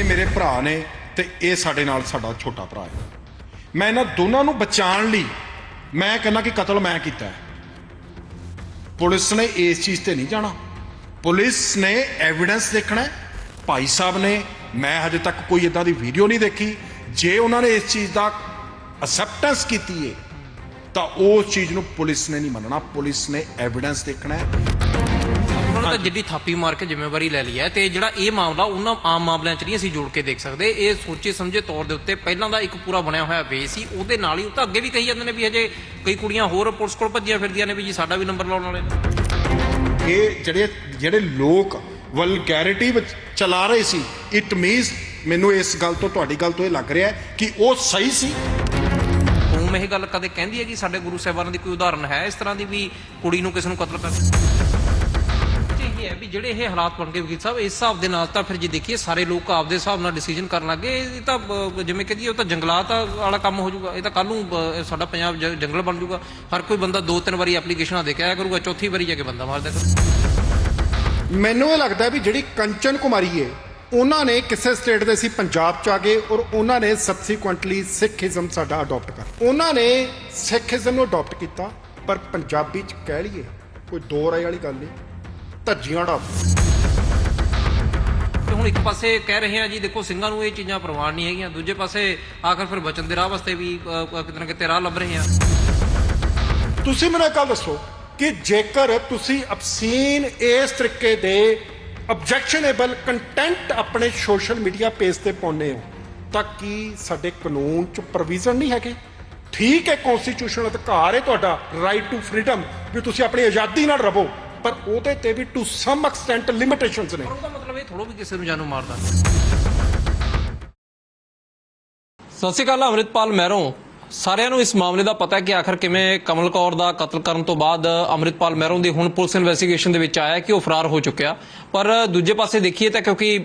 ਇਹ ਮੇਰੇ ਭਰਾ ਨੇ ਤੇ ਇਹ ਸਾਡੇ ਨਾਲ ਸਾਡਾ ਛੋਟਾ ਭਰਾ ਹੈ। ਮੈਂ ਇਹਨਾਂ ਦੋਨਾਂ ਨੂੰ ਬਚਾਉਣ ਲਈ ਮੈਂ ਕਹਿੰਦਾ ਕਿ ਕਤਲ ਮੈਂ ਕੀਤਾ ਹੈ। ਪੁਲਿਸ ਨੇ ਇਸ ਚੀਜ਼ ਤੇ ਨਹੀਂ ਜਾਣਾ। ਪੁਲਿਸ ਨੇ ਐਵੀਡੈਂਸ ਦੇਖਣਾ ਹੈ। ਭਾਈ ਸਾਹਿਬ ਨੇ, ਮੈਂ ਹਜੇ ਤੱਕ ਕੋਈ ਇਦਾਂ ਦੀ ਵੀਡੀਓ ਨਹੀਂ ਦੇਖੀ। ਜੇ ਉਹਨਾਂ ਨੇ ਇਸ ਚੀਜ਼ ਦਾ ਅਸੈਪਟੈਂਸ ਕੀਤੀ ਹੈ ਤਾਂ ਉਸ ਚੀਜ਼ ਨੂੰ ਪੁਲਿਸ ਨੇ ਨਹੀਂ ਮੰਨਣਾ। ਪੁਲਿਸ ਨੇ ਐਵੀਡੈਂਸ ਦੇਖਣਾ ਹੈ। ਤਾਂ ਜਿੱਡੀ ਥਾਪੀ ਮਾਰ ਕੇ ਜ਼ਿੰਮੇਵਾਰੀ ਲੈ ਲਈ ਹੈ ਤੇ ਜਿਹੜਾ ਇਹ ਮਾਮਲਾ ਉਹਨਾਂ ਆਮ ਮਾਮਲਿਆਂ 'ਚ ਨਹੀਂ ਅਸੀਂ ਜੋੜ ਕੇ ਦੇਖ ਸਕਦੇ। ਇਹ ਸੋਚੇ ਸਮਝੇ ਤੌਰ ਦੇ ਉੱਤੇ ਪਹਿਲਾਂ ਦਾ ਇੱਕ ਪੂਰਾ ਬਣਿਆ ਹੋਇਆ ਵੇ ਸੀ। ਉਹਦੇ ਨਾਲ ਹੀ ਉਹ ਤਾਂ ਅੱਗੇ ਵੀ ਕਹੀ ਜਾਂਦੇ ਨੇ ਵੀ ਹਜੇ ਕਈ ਕੁੜੀਆਂ ਹੋਰ ਪੁਲਿਸ ਕੋਲ ਭੱਜੀਆਂ ਫਿਰਦੀਆਂ ਨੇ ਵੀ ਜੀ ਸਾਡਾ ਵੀ ਨੰਬਰ ਲਾਉਣ ਵਾਲੇ ਇਹ ਜਿਹੜੇ ਜਿਹੜੇ ਲੋਕ ਵਲਗੈਰਿਟੀ ਵਿੱਚ ਚਲਾ ਰਹੇ ਸੀ ਇਟ ਮੀਨਸ ਮੈਨੂੰ ਇਸ ਗੱਲ ਤੋਂ ਤੁਹਾਡੀ ਗੱਲ ਤੋਂ ਇਹ ਲੱਗ ਰਿਹਾ ਕਿ ਉਹ ਸਹੀ ਸੀ। ਕੌਮ ਇਹ ਗੱਲ ਕਦੇ ਕਹਿੰਦੀ ਹੈ ਕਿ ਸਾਡੇ ਗੁਰੂ ਸਾਹਿਬਾਨਾਂ ਦੀ ਕੋਈ ਉਦਾਹਰਨ ਹੈ? ਇਸ ਤਰ੍ਹਾਂ ਦੀ ਵੀ ਕੁੜੀ ਨੂੰ ਕਿਸੇ ਨੂੰ ਕਤਲ ਕਰ ਇਹ ਹੈ ਵੀ ਜਿਹੜੇ ਇਹ ਹਾਲਾਤ ਬਣ ਗਏ ਵਕੀਲ ਸਾਹਿਬ ਇਸ ਹਿਸਾਬ ਦੇ ਨਾਲ ਤਾਂ ਫਿਰ ਜੇ ਦੇਖੀਏ ਸਾਰੇ ਲੋਕ ਆਪਦੇ ਹਿਸਾਬ ਨਾਲ ਡਿਸੀਜਨ ਕਰਨ ਲੱਗੇ ਇਹ ਤਾਂ ਅਹ, ਜਿਵੇਂ ਕਹਦੀਏ ਉਹ ਤਾਂ ਜੰਗਲਾਤ ਵਾਲਾ ਕੰਮ ਹੋ ਜਾਊਗਾ। ਇਹ ਤਾਂ ਕੱਲ ਨੂੰ ਅਹ, ਸਾਡਾ ਪੰਜਾਬ ਜ- ਜੰਗਲ ਬਣ ਜਾਊਗਾ। ਹਰ ਕੋਈ ਬੰਦਾ ਦੋ ਤਿੰਨ ਵਾਰੀ ਐਪਲੀਕੇਸ਼ਨਾਂ ਦੇ ਕੇ ਆਇਆ ਕਰੂਗਾ ਚੌਥੀ ਵਾਰੀ ਜਾ ਕੇ ਬੰਦਾ ਮਾਰਦਾ ਦਿਆ ਮੈਨੂੰ ਇਹ ਲੱਗਦਾ ਵੀ ਜਿਹੜੀ ਕੰਚਨ ਕੁਮਾਰੀ ਹੈ ਉਹਨਾਂ ਨੇ ਕਿਸੇ ਸਟੇਟ ਦੇ ਸੀ ਪੰਜਾਬ ਚ ਆ ਗਏ ਔਰ ਉਹਨਾਂ ਨੇ ਸਬਸੀਕੁਐਂਟਲੀ ਸਿੱਖੀਜ਼ਮ ਸਾਡਾ ਅਡਾਪਟ ਕਰ ਉਹਨਾਂ ਨੇ ਸਿੱਖੀਜ਼ਮ ਨੂੰ ਅਡਾਪਟ ਕੀਤਾ ਪਰ ਪੰਜਾਬੀ ਚ ਕਹਿ ਲਈਏ ਕੋਈ ਦੋ ਰਾਏ ਵਾਲੀ ਗੱਲ ਨਹੀਂ। ਧੱਜੀਆਂ ਡਾ। ਤੇ ਹੁਣ ਇੱਕ ਪਾਸੇ ਕਹਿ ਰਹੇ ਆ ਜੀ ਦੇਖੋ ਸਿੰਘਾਂ ਨੂੰ ਇਹ ਚੀਜ਼ਾਂ ਪ੍ਰਵਾਨ ਨਹੀਂ ਹੈਗੀਆਂ। ਦੂਜੇ ਪਾਸੇ ਆਖਰ ਫਿਰ ਬਚਨ ਦੇ ਰਾਹ ਵਾਸਤੇ ਵੀ ਅਹ, ਕਿਤੇ ਨਾ ਕਿਤੇ ਰਾਹ ਲੱਭ ਰਹੇ ਆ। ਤੁਸੀਂ ਮੈਨੂੰ ਇੱਕ ਗੱਲ ਦੱਸੋ ਕਿ ਜੇਕਰ ਤੁਸੀਂ ਅਬਸੀਨ ਇਸ ਤਰੀਕੇ ਦੇ ਆਬਜੈਕਸ਼ਨੇਬਲ ਕੰਟੈਂਟ ਆਪਣੇ ਸੋਸ਼ਲ ਮੀਡੀਆ ਪੇਜ ਤੇ ਪਾਉਂਦੇ ਹੋ ਤਾਂ ਕੀ ਸਾਡੇ ਕਾਨੂੰਨ ਚ ਪ੍ਰੋਵੀਜ਼ਨ ਨਹੀਂ ਹੈਗੇ? ਠੀਕ ਹੈ ਕਨਸਟੀਟਿਊਸ਼ਨਲ ਅਧਿਕਾਰ ਹੈ ਤੁਹਾਡਾ ਰਾਈਟ ਟੂ ਫਰੀडम ਵੀ ਤੁਸੀਂ ਆਪਣੀ ਆਜ਼ਾਦੀ ਨਾਲ ਰਹੋ ਪਰ ਉਹਦੇ ਤੇ ਵੀ ਟੂ ਸਮ ਐਕਸਟੈਂਟ ਲਿਮਿਟੇਸ਼ਨਸ ਨੇ। ਪਰ ਉਹਦਾ ਮਤਲਬ ਇਹ ਥੋੜੋ ਵੀ ਕਿਸੇ ਨੂੰ ਜਾਨੋਂ ਮਾਰਦਾ। ਸਤਿ ਸ਼੍ਰੀ ਅਕਾਲ ਅਮਰਿਤਪਾਲ ਮਹਿਰੋਂ। ਸਾਰਿਆਂ ਨੂੰ ਇਸ ਮਾਮਲੇ ਦਾ ਪਤਾ ਹੈ ਕਿ ਆਖਰ ਕਿਵੇਂ ਕਮਲ ਕੌਰ ਦਾ ਕਤਲ ਕਰਨ ਤੋਂ ਬਾਅਦ ਅਮਰਿਤਪਾਲ ਮਹਿਰੋਂ ਦੀ ਹੁਣ ਪੁਲਿਸ ਇਨਵੈਸਟੀਗੇਸ਼ਨ ਦੇ ਵਿੱਚ ਆਇਆ ਕਿ ਉਹ ਫਰਾਰ ਹੋ ਚੁੱਕਿਆ। ਪਰ ਦੂਜੇ ਪਾਸੇ ਦੇਖੀਏ ਤਾਂ ਕਿਉਂਕਿ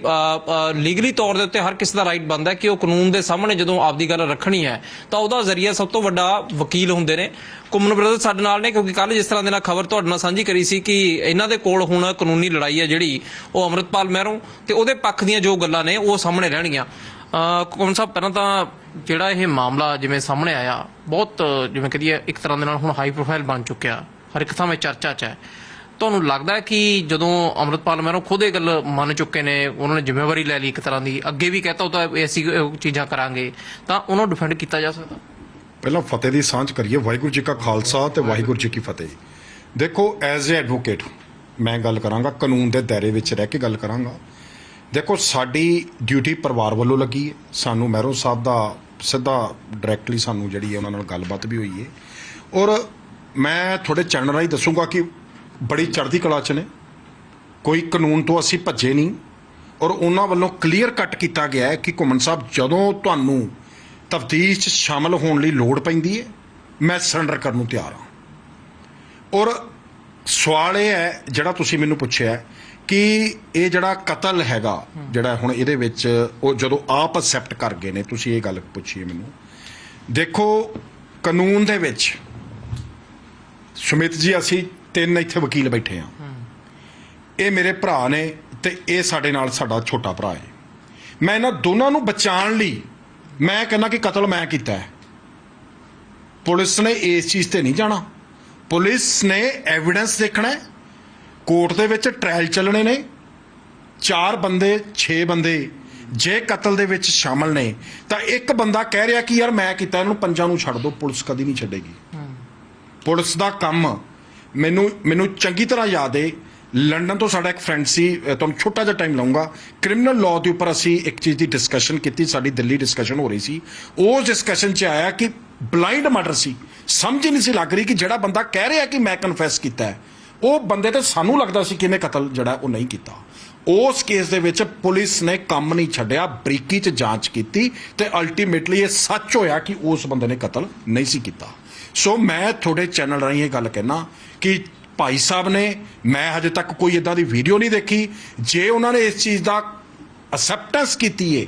ਲੀਗਲੀ ਤੌਰ ਦੇ ਉੱਤੇ ਹਰ ਕਿਸੇ ਦਾ ਰਾਈਟ ਬਣਦਾ ਹੈ ਕਿ ਉਹ ਕਾਨੂੰਨ ਦੇ ਸਾਹਮਣੇ ਜਦੋਂ ਆਪਦੀ ਗੱਲ ਰੱਖਣੀ ਹੈ, ਤਾਂ ਉਹਦਾ ਜ਼ਰੀਆ ਸਭ ਤੋਂ ਵੱਡਾ ਵਕੀਲ ਹੁੰਦੇ ਨੇ। ਕੁਮਨ ਬ੍ਰਦਰ ਸਾਡੇ ਨਾਲ ਨੇ ਕਿਉਂਕਿ ਕੱਲ ਜਿਸ ਤਰ੍ਹਾਂ ਦੇ ਨਾਲ ਖਬਰ ਤੁਹਾਡੇ ਨਾਲ ਸਾਂਝੀ ਕਰੀ ਸੀ ਕਿ ਇਹਨਾਂ ਦੇ ਕੋਲ ਹੁਣ ਕਾਨੂੰਨੀ ਲੜਾਈ ਹੈ ਜਿਹੜੀ ਉਹ ਅਮਰਿਤਪਾਲ ਮਹਿਰੋਂ ਤੇ ਉਹਦੇ ਪੱਖ ਦੀਆਂ ਜੋ ਗੱਲਾਂ ਨੇ ਉਹ ਸਾਹਮਣੇ ਰਹਿਣਗੀਆਂ। ਕੌਣ ਸਾਹਿਬ, ਪਹਿਲਾਂ ਤਾਂ ਜਿਹੜਾ ਇਹ ਮਾਮਲਾ ਜਿਵੇਂ ਸਾਹਮਣੇ ਆਇਆ, ਬਹੁਤ, ਜਿਵੇਂ ਕਹਦੀਏ ਇੱਕ ਤਰ੍ਹਾਂ ਦੇ ਨਾਲ ਹੁਣ ਹਾਈ ਪ੍ਰੋਫਾਈਲ ਬਣ ਚੁੱਕਿਆ, ਹਰ ਇੱਕ ਥਾਂ 'ਤੇ ਚਰਚਾ 'ਚ ਹੈ। ਤੁਹਾਨੂੰ ਲੱਗਦਾ ਕਿ ਜਦੋਂ ਅਮਰਿਤਪਾਲ ਮਹਿਰੋਂ ਖੁਦ ਇਹ ਗੱਲ ਮੰਨ ਚੁੱਕੇ ਨੇ, ਉਹਨਾਂ ਨੇ ਜ਼ਿੰਮੇਵਾਰੀ ਲੈ ਲਈ ਇੱਕ ਤਰ੍ਹਾਂ ਦੀ, ਅੱਗੇ ਵੀ ਕਹਤਾ ਉਹ ਤਾਂ ਅਸੀਂ ਚੀਜ਼ਾਂ ਕਰਾਂਗੇ, ਤਾਂ ਉਹਨਾਂ ਨੂੰ ਡਿਫੈਂਡ ਕੀਤਾ ਜਾ ਸਕਦਾ? ਪਹਿਲਾਂ ਫਤਿਹ ਦੀ ਸਾਂਝ ਕਰੀਏ, ਵਾਹਿਗੁਰੂ ਜੀ ਕਾ ਖਾਲਸਾ ਤੇ ਵਾਹਿਗੁਰੂ ਜੀ ਕੀ ਫਤਿਹ। ਦੇਖੋ ਐਜ਼ ਅ ਐਡਵੋਕੇਟ ਮੈਂ ਗੱਲ ਕਰਾਂਗਾ, ਕਾਨੂੰਨ ਦੇ ਦਾਇਰੇ ਵਿੱਚ ਰਹਿ ਕੇ ਗੱਲ ਕਰਾਂਗਾ। ਦੇਖੋ, ਸਾਡੀ ਡਿਊਟੀ ਪਰਿਵਾਰ ਵੱਲੋਂ ਲੱਗੀ ਹੈ। ਸਾਨੂੰ ਮਹਿਰੋ ਸਾਹਿਬ ਦਾ ਸਿੱਧਾ ਡਾਇਰੈਕਟਲੀ ਸਾਨੂੰ ਜਿਹੜੀ ਹੈ ਉਹਨਾਂ ਨਾਲ ਗੱਲਬਾਤ ਵੀ ਹੋਈ ਹੈ। ਔਰ ਮੈਂ ਤੁਹਾਡੇ ਚੈਨਲ ਰਾਹੀਂ ਦੱਸੂਗਾ ਕਿ ਬੜੀ ਚੜ੍ਹਦੀ ਕਲਾ ਚ ਨੇ। ਕੋਈ ਕਾਨੂੰਨ ਤੋਂ ਅਸੀਂ ਭੱਜੇ ਨਹੀਂ। ਔਰ ਉਹਨਾਂ ਵੱਲੋਂ ਕਲੀਅਰ ਕੱਟ ਕੀਤਾ ਗਿਆ ਹੈ ਕਿ ਘੁੰਮਣ ਸਾਹਿਬ ਜਦੋਂ ਤੁਹਾਨੂੰ ਤਫਤੀਸ਼ 'ਚ ਸ਼ਾਮਲ ਹੋਣ ਲਈ ਲੋੜ ਪੈਂਦੀ ਹੈ, ਮੈਂ ਸਰੈਂਡਰ ਕਰਨ ਨੂੰ ਤਿਆਰ ਹਾਂ। ਔਰ ਸਵਾਲ ਇਹ ਹੈ, ਜਿਹੜਾ ਤੁਸੀਂ ਮੈਨੂੰ ਪੁੱਛਿਆ ਕਿ ਇਹ ਜਿਹੜਾ ਕਤਲ ਹੈਗਾ ਜਿਹੜਾ ਹੁਣ ਇਹਦੇ ਵਿੱਚ ਉਹ ਜਦੋਂ ਆਪ ਅਸੈਪਟ ਕਰ ਗਏ ਨੇ ਤੁਸੀਂ ਇਹ ਗੱਲ ਪੁੱਛੀ ਮੈਨੂੰ। ਦੇਖੋ ਕਾਨੂੰਨ ਦੇ ਵਿੱਚ ਸੁਮਿਤ ਜੀ ਅਸੀਂ ਤਿੰਨ ਇੱਥੇ ਵਕੀਲ ਬੈਠੇ ਹਾਂ। ਇਹ ਮੇਰੇ ਭਰਾ ਨੇ ਤੇ ਇਹ ਸਾਡੇ ਨਾਲ ਸਾਡਾ ਛੋਟਾ ਭਰਾ ਹੈ। ਮੈਂ ਇਹਨਾਂ ਦੋਨਾਂ ਨੂੰ ਬਚਾਉਣ ਲਈ ਮੈਂ ਕਹਿੰਦਾ ਕਿ ਕਤਲ ਮੈਂ ਕੀਤਾ ਹੈ। ਪੁਲਿਸ ਨੇ ਇਸ ਚੀਜ਼ ਤੇ ਨਹੀਂ ਜਾਣਾ। ਪੁਲਿਸ ਨੇ ਐਵੀਡੈਂਸ ਦੇਖਣਾ ਹੈ ਕੋਰਟ ਦੇ ਵਿੱਚ ਟ੍ਰਾਇਲ ਚੱਲਣੇ ਨੇ। ਚਾਰ ਬੰਦੇ 6 ਬੰਦੇ ਜੇ ਕਤਲ ਦੇ ਵਿੱਚ ਸ਼ਾਮਲ ਨੇ, ਤਾਂ ਇੱਕ ਬੰਦਾ ਕਹਿ ਰਿਹਾ ਕਿ ਯਾਰ ਮੈਂ ਕੀਤਾ, ਇਹਨੂੰ ਪੰਜਾਂ ਨੂੰ ਛੱਡ ਦਿਓ ਪੁਲਿਸ ਕਦੀ ਨਹੀਂ ਛੱਡੇਗੀ। ਪੁਲਿਸ ਦਾ ਕੰਮ ਮੈਨੂੰ ਮੈਨੂੰ ਚੰਗੀ ਤਰ੍ਹਾਂ ਯਾਦ ਏ। ਲੰਡਨ ਤੋਂ ਸਾਡਾ ਇੱਕ ਫਰੈਂਡ ਸੀ ਤੁਹਾਨੂੰ ਛੋਟਾ ਜਿਹਾ ਟਾਈਮ ਲਾਉਂਗਾ। ਕ੍ਰਿਮੀਨਲ ਲਾਅ ਦੇ ਉੱਪਰ ਅਸੀਂ ਇੱਕ ਚੀਜ਼ ਦੀ ਡਿਸਕਸ਼ਨ ਕੀਤੀ, ਸਾਡੀ ਦਿੱਲੀ ਡਿਸਕਸ਼ਨ ਹੋ ਰਹੀ ਸੀ। ਉਸ ਡਿਸਕਸ਼ਨ 'ਚ ਆਇਆ ਕਿ ਬਲਾਈਂਡ ਮਰਡਰ ਸੀ। ਸਮਝ ਹੀ ਨਹੀਂ ਸੀ ਲੱਗ ਰਹੀ ਕਿ ਜਿਹੜਾ ਬੰਦਾ ਕਹਿ ਰਿਹਾ ਕਿ ਮੈਂ ਕਨਫੈਸ ਕੀਤਾ ਹੈ। ਉਹ ਬੰਦੇ ਤੇ ਸਾਨੂੰ ਲੱਗਦਾ ਸੀ ਕਿ ਇਹਨੇ ਕਤਲ ਜਿਹੜਾ ਉਹ ਨਹੀਂ ਕੀਤਾ। ਉਸ ਕੇਸ ਦੇ ਵਿੱਚ ਪੁਲਿਸ ਨੇ ਕੰਮ ਨਹੀਂ ਛੱਡਿਆ, ਬਰੀਕੀ 'ਚ ਜਾਂਚ ਕੀਤੀ ਤੇ ਅਲਟੀਮੇਟਲੀ ਇਹ ਸੱਚ ਹੋਇਆ ਕਿ ਉਸ ਬੰਦੇ ਨੇ ਕਤਲ ਨਹੀਂ ਸੀ ਕੀਤਾ। ਸੋ ਮੈਂ ਤੁਹਾਡੇ ਚੈਨਲ ਰਾਹੀਂ ਇਹ ਗੱਲ ਕਹਿਣਾ ਕਿ ਭਾਈ ਸਾਹਿਬ ਨੇ, ਮੈਂ ਹਜੇ ਤੱਕ ਕੋਈ ਇਦਾਂ ਦੀ ਵੀਡੀਓ ਨਹੀਂ ਦੇਖੀ। ਜੇ ਉਹਨਾਂ ਨੇ ਇਸ ਚੀਜ਼ ਦਾ ਅਸੈਪਟੈਂਸ ਕੀਤੀ ਏ